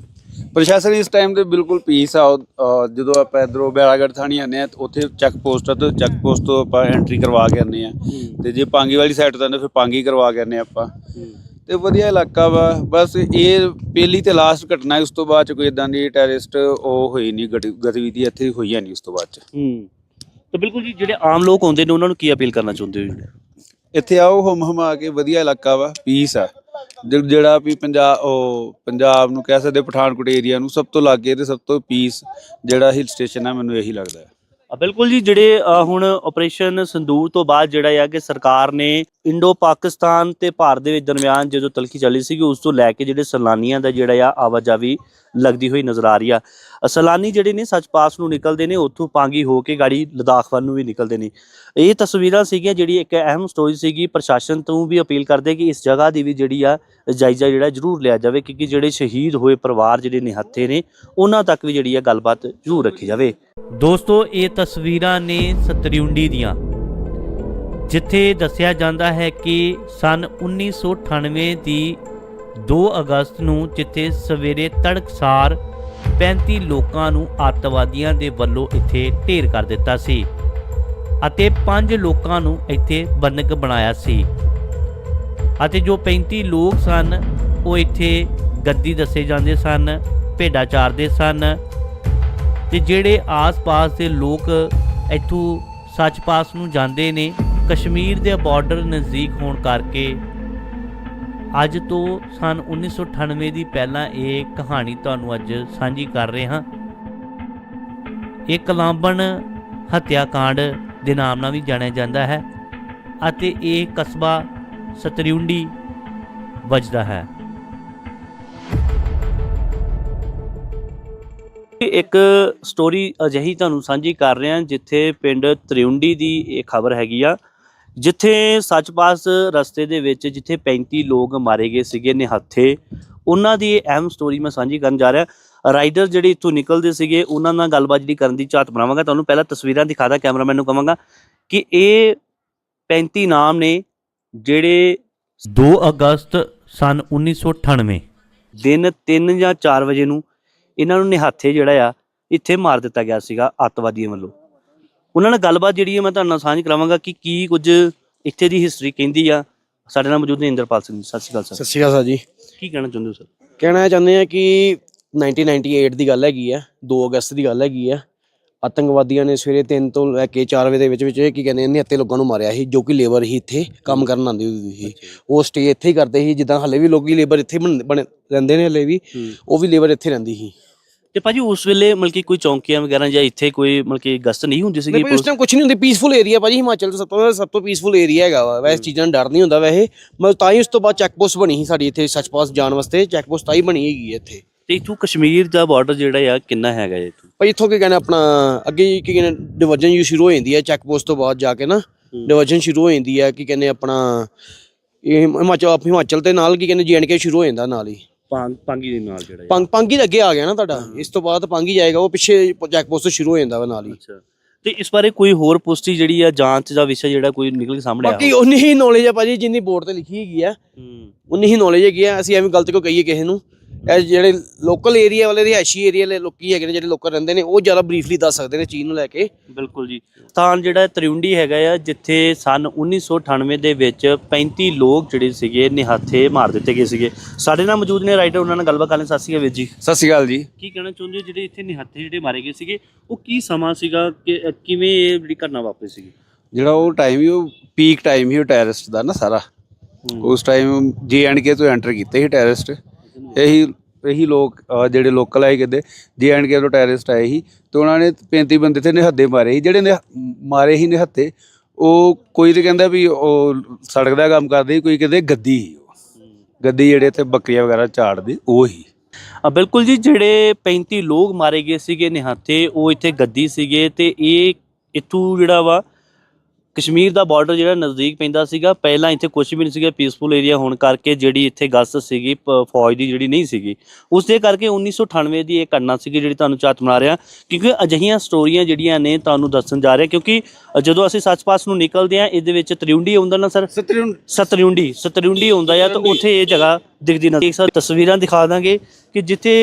ਪ੍ਰਸ਼ਾਸਨ ਇਸ ਟਾਈਮ ਤੇ ਬਿਲਕੁਲ ਪੀਸ ਆ ਉਹ, ਜਦੋਂ ਆਪਾਂ ਇਧਰੋਂ ਬੈਲਾਗੜ ਥਾਣੀ ਆਨੇ ਆ ਤੇ ਉੱਥੇ ਚੈੱਕ ਪੋਸਟ ਆ ਤੇ ਚੈੱਕ ਪੋਸਟ ਤੋਂ ਆਪਾਂ ਐਂਟਰੀ ਕਰਵਾ ਕੇ ਆਨੇ ਆ। ਤੇ ਜੇ ਪਾਂਗੀ ਵਾਲੀ ਸਾਈਡ ਤੋਂ ਆਉਂਦੇ ਫਿਰ ਪਾਂਗੀ ਕਰਵਾ ਕੇ ਆਨੇ ਆਪਾਂ। ਤੇ ਵਧੀਆ ਇਲਾਕਾ ਵਾ ਬਸ ਇਹ ਪਹਿਲੀ ਤੇ ਲਾਸਟ ਘਟਨਾ ਹੈ, ਉਸ ਤੋਂ ਬਾਅਦ ਚ ਕੋਈ ਇਦਾਂ ਦੀ ਟੈਰਰਿਸਟ ਉਹ ਹੋਈ ਨਹੀਂ ਗਤੀ- ਗਤੀਵਿਧੀ ਇੱਥੇ ਹੋਈਆਂ ਨਹੀਂ ਉਸ ਤੋਂ ਬਾਅਦ ਚ। ਹੂੰ। ਤਾਂ ਬਿਲਕੁਲ ਜੀ ਜਿਹੜੇ ਆਮ ਲੋਕ ਆਉਂਦੇ ਨੇ ਉਹਨਾਂ ਨੂੰ ਕੀ ਅਪੀਲ ਕਰਨਾ ਚਾਹੁੰਦੇ ਹੋ? ਜੀ ਇੱਥੇ ਆਓ ਹਮ ਹਮਾ ਕੇ ਵਧੀਆ ਇਲਾਕਾ ਵਾ ਪੀਸ ਆ। ਜਿ- ਜਿਹੜਾ ਵੀ ਪੰਜਾਬ ਉਹ ਪੰਜਾਬ ਨੂੰ ਕਹਿ ਸਕਦੇ ਪਠਾਨਕੋਟ ਏਰੀਆ ਨੂੰ ਸਭ ਤੋਂ ਲਾਗੇ ਤੇ ਸਭ ਤੋਂ ਪੀਸ ਜਿਹੜਾ ਹਿਲ ਸਟੇਸ਼ਨ ਹੈ ਮੈਨੂੰ ਇਹੀ ਲੱਗਦਾ ਹੈ। ਬਿਲਕੁਲ ਜੀ ਜਿਹੜੇ ਹੁਣ ਆਪਰੇਸ਼ਨ ਸੰਦੂਰ ਤੋਂ ਬਾਅਦ ਜਿਹੜਾ ਆ ਕਿ ਸਰਕਾਰ ਨੇ ਇੰਡੋ ਪਾਕਿਸਤਾਨ ਤੇ ਭਾਰਤ ਦੇ ਵਿੱਚ ਦਰਮਿਆਨ ਜਦੋਂ ਤਲਖੀ ਚੱਲੀ ਸੀਗੀ ਉਸ ਤੋਂ ਲੈ ਕੇ ਜਿਹੜੇ ਸੈਲਾਨੀਆਂ ਦਾ ਜਿਹੜਾ ਆ ਆਵਾਜਾਵੀ ਲੱਗਦੀ ਹੋਈ ਨਜ਼ਰ ਆ ਰਹੀ ਆ। ਅ, ਸੈਲਾਨੀ ਜਿਹੜੇ ਨੇ ਸੱਚ ਪਾਸ ਨੂੰ ਨਿਕਲਦੇ ਨੇ ਉੱਥੋਂ ਪਾਂਗੀ ਹੋ ਕੇ ਗਾੜੀ ਲਦਾਖ ਵੱਲ ਨੂੰ ਵੀ ਨਿਕਲਦੇ ਨੇ। ਇਹ ਤਸਵੀਰਾਂ ਸੀਗੀਆਂ ਜਿਹੜੀ ਇੱਕ ਅਹਿਮ ਸਟੋਰੀ ਸੀਗੀ ਪ੍ਰਸ਼ਾਸਨ ਤੋਂ ਵੀ ਅਪੀਲ ਕਰਦੇ ਕਿ ਇਸ ਜਗ੍ਹਾ ਦੀ ਵੀ ਜਿਹੜੀ ਆ ਜਾਇਜ਼ਾ ਜਿਹੜਾ ਜ਼ਰੂਰ ਲਿਆ ਜਾਵੇ ਕਿਉਂਕਿ ਜਿਹੜੇ ਸ਼ਹੀਦ ਹੋਏ ਪਰਿਵਾਰ ਜਿਹੜੇ ਨਿਹੱਥੇ ਨੇ ਉਹਨਾਂ ਤੱਕ ਵੀ ਜਿਹੜੀ ਆ ਗੱਲਬਾਤ ਜ਼ਰੂਰ ਰੱਖੀ ਜਾਵੇ। ਦੋਸਤੋ ਇਹ ਤਸਵੀਰਾਂ ਨੇ ਸਤਰਿਉਂਡੀ ਦੀਆਂ। ਜਿੱਥੇ ਦੱਸਿਆ ਜਾਂਦਾ ਹੈ ਕਿ ਸਨ 1998 ਦੀ 2 ਅਗਸਤ ਨੂੰ ਜਿੱਥੇ ਸਵੇਰੇ ਤੜਕਸਾਰ 35 ਲੋਕਾਂ ਨੂੰ ਅੱਤਵਾਦੀਆਂ ਦੇ ਵੱਲੋਂ ਇੱਥੇ ਢੇਰ ਕਰ ਦਿੱਤਾ ਸੀ ਅਤੇ 5 ਲੋਕਾਂ ਨੂੰ ਇੱਥੇ ਬੰਨਕ ਬਣਾਇਆ ਸੀ। ਅਤੇ ਜੋ 35 ਲੋਕ ਸਨ, ਉਹ ਇੱਥੇ ਗੱਦੀ ਦੱਸੇ ਜਾਂਦੇ ਸਨ ਭੇਡਾਂ ਚਾਰਦੇ ਸਨ ਤੇ ਜਿਹੜੇ ਆਸ-ਪਾਸ ਦੇ ਲੋਕ ਇੱਥੋਂ ਸੱਚ ਪਾਸ ਨੂੰ ਜਾਂਦੇ ਨੇ, ਕਸ਼ਮੀਰ ਦੇ ਬਾਰਡਰ ਨਜ਼ਦੀਕ ਹੋਣ ਕਰਕੇ, ਅੱਜ ਤੋਂ ਸਨ 1998 ਦੀ ਪਹਿਲਾਂ ਇਹ ਕਹਾਣੀ ਤੁਹਾਨੂੰ ਅੱਜ ਸਾਂਝੀ ਕਰ ਰਹੇ ਹਾਂ। ਇਹ ਕਲਾਂਬਣ ਹੱਤਿਆਕਾਂਡ ਦੇ ਨਾਮ ਨਾਲ ਵੀ ਜਾਣਿਆ ਜਾਂਦਾ ਹੈ ਅਤੇ ਇਹ ਕਸਬਾ ਸਤਰਿਉਂਡੀ ਵੱਜਦਾ ਹੈ। ਇੱਕ ਸਟੋਰੀ ਅਜਿਹੀ ਤੁਹਾਨੂੰ ਸਾਂਝੀ ਕਰ ਰਹੇ ਹਾਂ ਜਿੱਥੇ ਪਿੰਡ ਤਰਿਉਂਡੀ ਦੀ ਇਹ ਖਬਰ ਹੈਗੀ ਆ। ਜਿੱਥੇ ਸੱਚਪਾਸ ਰਸਤੇ ਦੇ ਵਿੱਚ ਜਿੱਥੇ 35 ਲੋਕ ਮਾਰੇ ਗਏ ਸੀਗੇ ਨਿਹੱਥੇ ਉਹਨਾਂ ਦੀ ਇਹ ਅਹਿਮ ਸਟੋਰੀ ਮੈਂ ਸਾਂਝੀ ਕਰਨ ਜਾ ਰਿਹਾ ਰਾਈਡਰ ਜਿਹੜੇ ਇੱਥੋਂ ਨਿਕਲਦੇ ਸੀਗੇ ਉਹਨਾਂ ਨਾਲ ਗੱਲਬਾਤ ਜਿਹੜੀ ਕਰਨ ਦੀ ਝਾਤ ਬਣਾਵਾਂਗਾ। ਤੁਹਾਨੂੰ ਪਹਿਲਾਂ ਤਸਵੀਰਾਂ ਦਿਖਾਦਾ ਕੈਮਰਾਮੈਨ ਨੂੰ ਕਹਾਂਗਾ ਕਿ ਇਹ 35 ਨਾਮ ਨੇ ਜਿਹੜੇ 2 ਅਗਸਤ ਸਨ 1998 ਦਿਨ 3 ਜਾਂ 4 ਵਜੇ ਨੂੰ ਇਹਨਾਂ ਨੂੰ ਨਿਹੱਥੇ ਜਿਹੜਾ ਆ ਇੱਥੇ ਮਾਰ ਦਿੱਤਾ ਗਿਆ ਸੀਗਾ ਅੱਤਵਾਦੀਆਂ ਵੱਲੋਂ। ਉਹਨਾਂ ਨਾਲ ਗੱਲਬਾਤ ਜਿਹੜੀ ਹੈ ਮੈਂ ਤੁਹਾਨੂੰ ਨਾਲ ਸਾਂਝ ਕਰਾਵਾਂਗਾ ਕਿ ਕੀ ਕੁਝ ਇੱਥੇ ਦੀ ਹਿਸਟਰੀ ਕਹਿੰਦੀ ਆ। ਸਾਡੇ ਨਾਲ ਮੌਜੂਦ ਨੇ ਇੰਦਰਪਾਲ ਸਿੰਘ ਜੀ। ਸਤਿ ਸ਼੍ਰੀ ਅਕਾਲ ਸਤਿ ਸਰ ਸ਼੍ਰੀ ਅਕਾਲ ਸਰ ਜੀ। ਕੀ ਕਹਿਣਾ ਚਾਹੁੰਦੇ ਹੋ ਸਰ? ਕਹਿਣਾ ਚਾਹੁੰਦੇ ਆ ਕਿ 1998 ਦੀ ਗੱਲ ਹੈਗੀ ਆ 2 ਅਗਸਤ ਦੀ ਗੱਲ ਹੈਗੀ ਆ। ਆਤੰਕਵਾਦੀਆਂ ਨੇ ਸਵੇਰੇ 3 ਤੋਂ ਲੈ ਕੇ 4 ਵਜੇ ਦੇ ਵਿੱਚ ਵਿੱਚ ਇਹ ਕੀ ਕਹਿੰਦੇ ਨੇ ਹੱਤੇ ਲੋਕਾਂ ਨੂੰ ਮਾਰਿਆ ਸੀ ਜੋ ਕਿ ਲੇਬਰ ਹੀ ਇੱਥੇ ਕੰਮ ਕਰਨ ਆਉਂਦੀ ਹੁੰਦੀ ਸੀ। ਉਹ ਸਟੇ ਇੱਥੇ ਹੀ ਕਰਦੇ ਸੀ ਜਿੱਦਾਂ ਹਲੇ ਵੀ ਲੋਕੀ ਲੇਬਰ ਇੱਥੇ ਬਣ ਬਣੇ ਰਹਿੰਦੇ ਨੇ ਹਲੇ ਵੀ। ਉਹ ਵੀ ਲੇਬਰ ਇੱਥੇ ਰਹਿੰਦੀ ਸੀ। ਤੇ ਭਾਜੀ ਉਸ ਵੇਲੇ ਮਤਲਬ ਕਿ ਕੋਈ ਚੌਂਕੀਆਂ ਵਗੈਰਾ ਜਾਂ ਇੱਥੇ ਕੋਈ ਮਤਲਬ ਕਿ ਗਸ਼ਤ ਨਹੀਂ ਹੁੰਦੀ ਸੀਗੀ ਇਸ ਟਾਈਮ ਕੁਝ ਨਹੀਂ ਹੁੰਦੀ ਪੀਸਫੁਲ ਏਰੀਆ ਭਾਜੀ ਹਿਮਾਚਲ ਤੋਂ ਸਭ ਤੋਂ ਸਭ ਤੋਂ ਪੀਸਫੁਲ ਏਰੀਆ ਹੈਗਾ ਵਾ। ਵੈਸੇ ਚੀਜ਼ਾਂ ਦਾ ਡਰ ਨਹੀਂ ਹੁੰਦਾ ਵੈਸੇ। ਮਤਲਬ ਤਾਂ ਹੀ ਉਸ ਤੋਂ ਬਾਅਦ ਚੈੱਕ ਪੋਸਟ ਬਣੀ ਸੀ ਸਾਡੀ ਇੱਥੇ ਸੱਚਪਾਸ ਜਾਣ ਵਾਸਤੇ। ਚੈੱਕ ਪੋਸਟ ਤਾਂ ਹੀ ਬਣੀ ਹੈਗੀ ਇੱਥੇ। ਤੇ ਇੱਥੋਂ ਕਸ਼ਮੀਰ ਦਾ ਬਾਰਡਰ ਜਿਹੜਾ ਆ ਕਿੰਨਾ ਹੈਗਾ ਇੱਥੋਂ? ਭਾਈ ਇੱਥੋਂ ਕੀ ਕਹਿੰਦੇ ਆਪਣਾ ਅੱਗੇ ਕੀ ਕਹਿੰਦੇ ਡਿਵੀਜ਼ਨ ਯੂ ਸ਼ੁਰੂ ਹੋ ਜਾਂਦੀ ਹੈ ਚੈੱਕ ਪੋਸਟ ਤੋਂ ਬਾਅਦ ਜਾ ਕੇ ਨਾ। ਡਿਵੀਜ਼ਨ ਸ਼ੁਰੂ ਹੋ ਜਾਂਦੀ ਹੈ ਕੀ ਕਹਿੰਦੇ ਆਪਣਾ ਇਹ ਹਿਮਾਚਲ ਹਿਮਾਚਲ ਤੇ ਨਾਲ ਕੀ ਕਹਿੰਦੇ ਜੀਐਨਕੇ ਸ਼ੁਰੂ ਹੋ ਜਾਂਦਾ ਨਾਲ ਹੀ। ਪਾਂਗ ਪਾਂਗੀ ਦੇ ਨਾਲ ਜਿਹੜਾ ਪੰਗ ਪੰਗੀ ਦੇ ਅੱਗੇ ਆ ਗਿਆ ਨਾ ਤੁਹਾਡਾ। ਇਸ ਤੋਂ ਬਾਅਦ ਪੰਗੀ ਜਾਏਗਾ ਉਹ ਪਿੱਛੇ ਚੈੱਕ ਪੋਸਟ ਸ਼ੁਰੂ ਹੋ ਜਾਂਦਾ ਵਾ ਨਾਲ ਹੀ। ਅੱਛਾ। ਤੇ ਇਸ ਬਾਰੇ ਕੋਈ ਹੋਰ ਪੁਸ਼ਟੀ ਜਿਹੜੀ ਆ ਜਾਂਚ ਦਾ ਵਿਸ਼ਾ ਜਿਹੜਾ ਕੋਈ ਨਿਕਲ ਕੇ ਸਾਹਮਣੇ ਬਾਕੀ ਆਇਆ ਉਨੀ ਹੀ ਨੌਲੇਜ ਹੈ ਭਾਜੀ ਜਿੰਨੀ ਬੋਰਡ ਤੇ ਲਿਖੀ ਹੈਗੀ ਆ। ਹੂੰ। ਉਨੀ ਹੀ ਨੌਲੇਜ ਹੈਗੀ ਆ ਅਸੀਂ ਐਵੇਂ ਗਲਤ ਕੋ ਕਹੀਏ ਕਿਸੇ ਨੂੰ? ਇਹ ਜਿਹੜੇ ਲੋਕਲ ਏਰੀਆ ਵਾਲੇ ਰਿਹਾਇਸ਼ੀ ਏਰੀਆ ਵਾਲੇ ਲੋਕੀ ਹੈਗੇ ਨੇ ਜਿਹੜੇ ਲੋਕਲ ਰਹਿੰਦੇ ਨੇ ਉਹ ਜ਼ਿਆਦਾ ਬਰੀਫਲੀ ਦੱਸ ਸਕਦੇ ਨੇ ਚੀਜ਼ ਨੂੰ ਲੈ ਕੇ। ਬਿਲਕੁਲ ਜੀ। ਸਥਾਨ ਜਿਹੜਾ ਤਰਿਉਂਡੀ ਹੈਗਾ ਆ ਜਿੱਥੇ ਸਨ 1998 ਦੇ ਵਿੱਚ 35 ਲੋਕ ਜਿਹੜੇ ਸੀਗੇ ਨਿਹੱਥੇ ਮਾਰ ਦਿੱਤੇ ਗਏ ਸੀਗੇ। ਸਾਡੇ ਨਾਲ ਮੌਜੂਦ ਨੇ ਰਾਈਟਰ ਉਹਨਾਂ ਨਾਲ ਗੱਲਬਾਤ ਕਰਨ ਸਤਿ ਸ਼੍ਰੀ ਅਕਾਲ ਵੀਰ ਜੀ। ਸਤਿ ਸ਼੍ਰੀ ਅਕਾਲ ਜੀ। ਕੀ ਕਹਿਣਾ ਚਾਹੁੰਦੇ ਹੋ? ਜਿਹੜੇ ਇੱਥੇ ਨਿਹੱਥੇ ਜਿਹੜੇ ਮਾਰੇ ਗਏ ਸੀਗੇ ਉਹ ਕੀ ਸਮਾਂ ਸੀਗਾ? ਕਿ ਕਿਵੇਂ ਇਹ ਜਿਹੜੀ ਘਟਨਾ ਵਾਪਰੀ ਸੀਗੀ? ਜਿਹੜਾ ਉਹ ਟਾਈਮ ਹੀ ਉਹ ਪੀਕ ਟਾਈਮ ਹੀ ਉਹ ਟੈਰਰਿਸਟ ਦਾ ਨਾ ਸਾਰਾ। ਉਸ ਟਾਈਮ ਕੇ ਤੋਂ ਐਂਟਰ ਕੀਤੇ ਸੀ ਟੈਰਰਿਸਟ ਇਹੀ ਇਹੀ ਲੋਕ ਅਹ ਜਿਹੜੇ ਲੋਕਲ ਆਏ ਕਿਤੇ ਕੇ ਤੋਂ ਟੈਰਰਿਸਟ ਆਏ ਸੀ ਤੇ ਉਹਨਾਂ ਨੇ 35 ਬੰਦੇ ਤੇ ਨਿਹੱਦੇ ਮਾਰੇ ਸੀ ਜਿਹੜੇ ਨਿਹ- ਮਾਰੇ ਸੀ ਨਿਹੱਤੇ ਉਹ ਕੋਈ ਤੇ ਕਹਿੰਦਾ ਵੀ ਉਹ ਸੜਕ ਦਾ ਕੰਮ ਕਰਦੇ ਸੀ ਕੋਈ ਕਹਿੰਦੇ ਗੱਦੀ ਸੀ ਉਹ। ਗੱਦੀ ਜਿਹੜੇ ਇੱਥੇ ਬੱਕਰੀਆਂ ਵਗੈਰਾ ਝਾੜਦੇ ਉਹ ਹੀ ਅ, ਬਿਲਕੁਲ ਜੀ ਜਿਹੜੇ 35 ਲੋਕ ਮਾਰੇ ਗਏ ਸੀਗੇ ਨਿਹੱਥੇ ਉਹ ਇੱਥੇ ਗੱਦੀ ਸੀਗੇ ਤੇ ਇਹ ਇੱਥੋਂ ਜਿਹੜਾ ਵਾ ਕਸ਼ਮੀਰ ਦਾ ਬਾਰਡਰ ਜਿਹੜਾ ਨਜ਼ਦੀਕ ਪੈਂਦਾ ਸੀਗਾ ਪਹਿਲਾਂ ਇੱਥੇ ਕੁਝ ਵੀ ਨਹੀਂ ਸੀਗਾ ਪੀਸਫੁਲ ਏਰੀਆ ਹੋਣ ਕਰਕੇ ਜਿਹੜੀ ਇੱਥੇ ਗਸਤ ਸੀਗੀ ਫੌਜ ਦੀ ਜਿਹੜੀ ਨਹੀਂ ਸੀਗੀ। ਉਸ ਦੇ ਕਰਕੇ 1998 ਦੀ ਇਹ ਘਟਨਾ ਸੀਗੀ ਜਿਹੜੀ ਤੁਹਾਨੂੰ ਚਾਤ ਬਣਾ ਰਿਹਾ ਕਿਉਂਕਿ ਅਜਿਹੀਆਂ ਸਟੋਰੀਆਂ ਜਿਹੜੀਆਂ ਨੇ ਤੁਹਾਨੂੰ ਦੱਸਣ ਜਾ ਰਿਹਾ ਕਿਉਂਕਿ ਜਦੋਂ ਅਸੀਂ ਸੱਚ ਪਾਸ ਨੂੰ ਨਿਕਲਦੇ ਆ ਇਹਦੇ ਵਿੱਚ ਤ੍ਰਿਉਂਡੀ ਆਉਂਦਾ ਨਾ ਸਰ? ਸਤਰੀਉਂ ਸਤਰਿਉਂਡੀ ਸਤਰਿਉਂਡੀ ਹੁੰਦਾ ਆ ਤਾਂ ਉੱਥੇ ਇਹ ਜਗ੍ਹਾ ਦਿਖਦੀ ਨਾ ਇੱਕ ਸਾਰ ਤਸਵੀਰਾਂ ਦਿਖਾ ਦਾਂਗੇ ਕਿ ਜਿੱਥੇ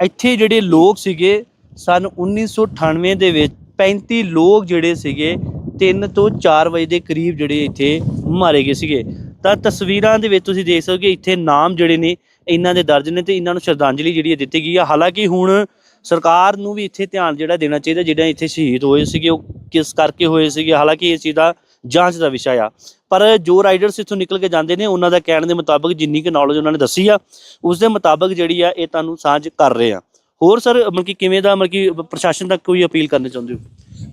ਇੱਥੇ ਜਿਹੜੇ ਲੋਕ ਸੀਗੇ ਸਨ 1998 ਦੇ ਵਿੱਚ 35 ਲੋਕ ਜਿਹੜੇ ਸੀਗੇ 3 ਤੋਂ 4 ਵਜੇ ਦੇ ਕਰੀਬ ਜਿਹੜੇ ਇੱਥੇ ਮਾਰੇ ਗਏ ਸੀਗੇ। ਤਾਂ ਤਸਵੀਰਾਂ ਦੇ ਵਿੱਚ ਤੁਸੀਂ ਦੇਖ ਸਕਦੇ ਇੱਥੇ ਨਾਮ ਜਿਹੜੇ ਨੇ, ਇਹਨਾਂ ਦੇ ਦਰਜ ਨੇ ਤੇ ਇਹਨਾਂ ਨੂੰ ਸ਼ਰਧਾਂਜਲੀ ਜਿਹੜੀ ਹੈ ਦਿੱਤੀ ਗਈ ਆ। ਹਾਲਾਂਕਿ ਹੁਣ ਸਰਕਾਰ ਨੂੰ ਵੀ ਇੱਥੇ ਧਿਆਨ ਜਿਹੜਾ ਦੇਣਾ ਚਾਹੀਦਾ, ਜਿਹੜਾ ਇੱਥੇ ਸ਼ਹੀਦ ਹੋਏ ਸੀਗੇ, ਉਹ ਕਿਸ ਕਰਕੇ ਹੋਏ ਸੀਗੇ, ਹਾਲਾਂਕਿ ਇਸ ਚੀਜ਼ ਦਾ ਜਾਂਚ ਦਾ ਵਿਸ਼ਾ ਆ। ਪਰ ਜੋ ਰਾਈਡਰਸ ਇੱਥੋਂ ਨਿਕਲ ਕੇ ਜਾਂਦੇ ਨੇ, ਉਹਨਾਂ ਦਾ ਕਹਿਣ ਦੇ ਮੁਤਾਬਕ ਜਿੰਨੀ ਕੁ ਨੌਲੇਜ ਉਹਨਾਂ ਨੇ ਦੱਸੀ ਆ, ਉਸ ਦੇ ਮੁਤਾਬਕ ਜਿਹੜੀ ਆ, ਇਹ ਤੁਹਾਨੂੰ ਸਾਂਝ ਕਰ ਰਹੇ ਆ। ਹੋਰ ਸਰ, ਮਤਲਬ ਕਿ ਕਿਵੇਂ ਦਾ ਮਤਲਬ ਕਿ ਪ੍ਰਸ਼ਾਸਨ ਤੱਕ ਕੋਈ ਅਪੀਲ ਕਰਨੀ ਚਾਹੁੰਦੇ ਹੋ?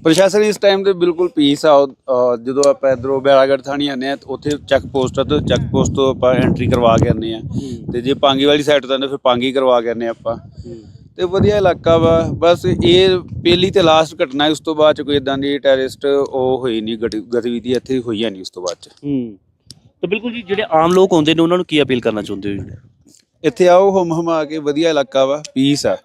ਪ੍ਰਸ਼ਾਸਨ ਇਸ ਟਾਈਮ ਤੇ ਬਿਲਕੁਲ ਪੀਸ ਆ ਅਹ, ਜਦੋਂ ਆਪਾਂ ਇਧਰੋਂ ਬੈਲਾਗੜ ਥਾਣੀ ਆਨੇ ਆ ਉੱਥੇ ਚੈੱਕ ਪੋਸਟ ਆ ਤੇ ਚੈੱਕ ਪੋਸਟ ਤੋਂ ਆਪਾਂ ਐਂਟਰੀ ਕਰਵਾ ਕੇ ਆਨੇ ਆ। ਤੇ ਜੇ ਪਾਂਗੀ ਵਾਲੀ ਸਾਈਡ ਤੋਂ ਆਉਂਦੇ ਫਿਰ ਪਾਂਗੀ ਕਰਵਾ ਕੇ ਆਨੇ ਆਪਾਂ। ਤੇ ਵਧੀਆ ਇਲਾਕਾ ਵਾ ਬਸ ਇਹ ਪਹਿਲੀ ਤੇ ਲਾਸਟ ਘਟਨਾ ਉਸ ਤੋਂ ਬਾਅਦ ਚ ਕੋਈ ਇਦਾਂ ਦੀ ਟੈਰਰਿਸਟ ਉਹ ਹੋਈ ਨਹੀਂ ਗਤੀ- ਗਤੀਵਿਧੀ ਇੱਥੇ ਹੋਈਆਂ ਨਹੀਂ ਉਸ ਤੋਂ ਬਾਅਦ ਚ। ਹੂੰ। ਤਾਂ ਬਿਲਕੁਲ ਜੀ ਜਿਹੜੇ ਆਮ ਲੋਕ ਆਉਂਦੇ ਨੇ ਉਹਨਾਂ ਨੂੰ ਕੀ ਅਪੀਲ ਕਰਨਾ ਚਾਹੁੰਦੇ ਹੋ? ਜੀ ਇੱਥੇ ਆਓ ਹਮ ਹਮਾ ਕੇ ਵਧੀਆ ਇਲਾਕਾ ਵਾ ਪੀਸ ਆ।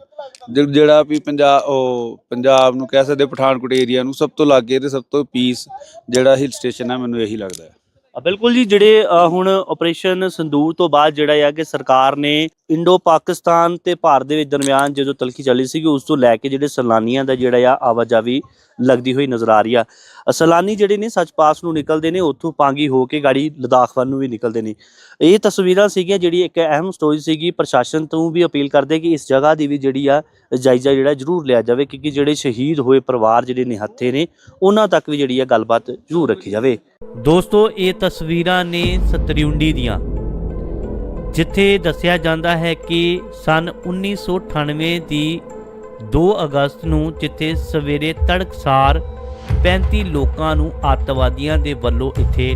ਜਿਹੜਾ ਵੀ ਪੰਜਾਬ ਉਹ ਪੰਜਾਬ ਨੂੰ ਕਹਿ ਸਕਦੇ ਪਠਾਨਕੋਟ ਏਰੀਆ ਨੂੰ ਸਭ ਤੋਂ ਲਾਗੇ ਤੇ ਸਭ ਤੋਂ ਪੀਸ ਜਿਹੜਾ ਹਿਲ ਸਟੇਸ਼ਨ ਹੈ ਮੈਨੂੰ ਇਹੀ ਲੱਗਦਾ ਹੈ। ਬਿਲਕੁਲ ਜੀ ਜਿਹੜੇ ਹੁਣ ਆਪਰੇਸ਼ਨ ਸੰਦੂਰ ਤੋਂ ਬਾਅਦ ਜਿਹੜਾ ਆ ਕਿ ਸਰਕਾਰ ਨੇ ਇੰਡੋ ਪਾਕਿਸਤਾਨ ਤੇ ਭਾਰਤ ਦੇ ਵਿੱਚ ਦਰਮਿਆਨ ਜਦੋਂ ਤਲਖੀ ਚੱਲੀ ਸੀਗੀ ਉਸ ਤੋਂ ਲੈ ਕੇ ਜਿਹੜੇ ਸੈਲਾਨੀਆਂ ਦਾ ਜਿਹੜਾ ਆ ਆਵਾਜਾਵੀ ਲੱਗਦੀ ਹੋਈ ਨਜ਼ਰ ਆ ਰਹੀ ਆ। ਅ, ਸੈਲਾਨੀ ਜਿਹੜੇ ਨੇ ਸੱਚ ਪਾਸ ਨੂੰ ਨਿਕਲਦੇ ਨੇ ਉੱਥੋਂ ਪਾਂਗੀ ਹੋ ਕੇ ਗਾੜੀ ਲਦਾਖ ਵੱਲ ਨੂੰ ਵੀ ਨਿਕਲਦੇ ਨੇ। ਇਹ ਤਸਵੀਰਾਂ ਸੀਗੀਆਂ ਜਿਹੜੀ ਇੱਕ ਅਹਿਮ ਸਟੋਰੀ ਸੀਗੀ ਪ੍ਰਸ਼ਾਸਨ ਤੋਂ ਵੀ ਅਪੀਲ ਕਰਦੇ ਕਿ ਇਸ ਜਗ੍ਹਾ ਦੀ ਵੀ ਜਿਹੜੀ ਆ ਜਾਇਜ਼ਾ ਜਿਹੜਾ ਜ਼ਰੂਰ ਲਿਆ ਜਾਵੇ ਕਿਉਂਕਿ ਜਿਹੜੇ ਸ਼ਹੀਦ ਹੋਏ ਪਰਿਵਾਰ ਜਿਹੜੇ ਨਿਹੱਥੇ ਨੇ ਉਹਨਾਂ ਤੱਕ ਵੀ ਜਿਹੜੀ ਆ ਗੱਲਬਾਤ ਜ਼ਰੂਰ ਰੱਖੀ ਜਾਵੇ। ਦੋਸਤੋ, ਇਹ ਤਸਵੀਰਾਂ ਨੇ ਸਤਰਿਉਂਡੀ ਦੀਆਂ, ਜਿੱਥੇ ਦੱਸਿਆ ਜਾਂਦਾ ਹੈ ਕਿ ਸਨ 1998 ਦੀ 2 ਅਗਸਤ ਨੂੰ ਜਿੱਥੇ ਸਵੇਰੇ ਤੜਕਸਾਰ 35 ਲੋਕਾਂ ਨੂੰ ਅੱਤਵਾਦੀਆਂ ਦੇ ਵੱਲੋਂ ਇੱਥੇ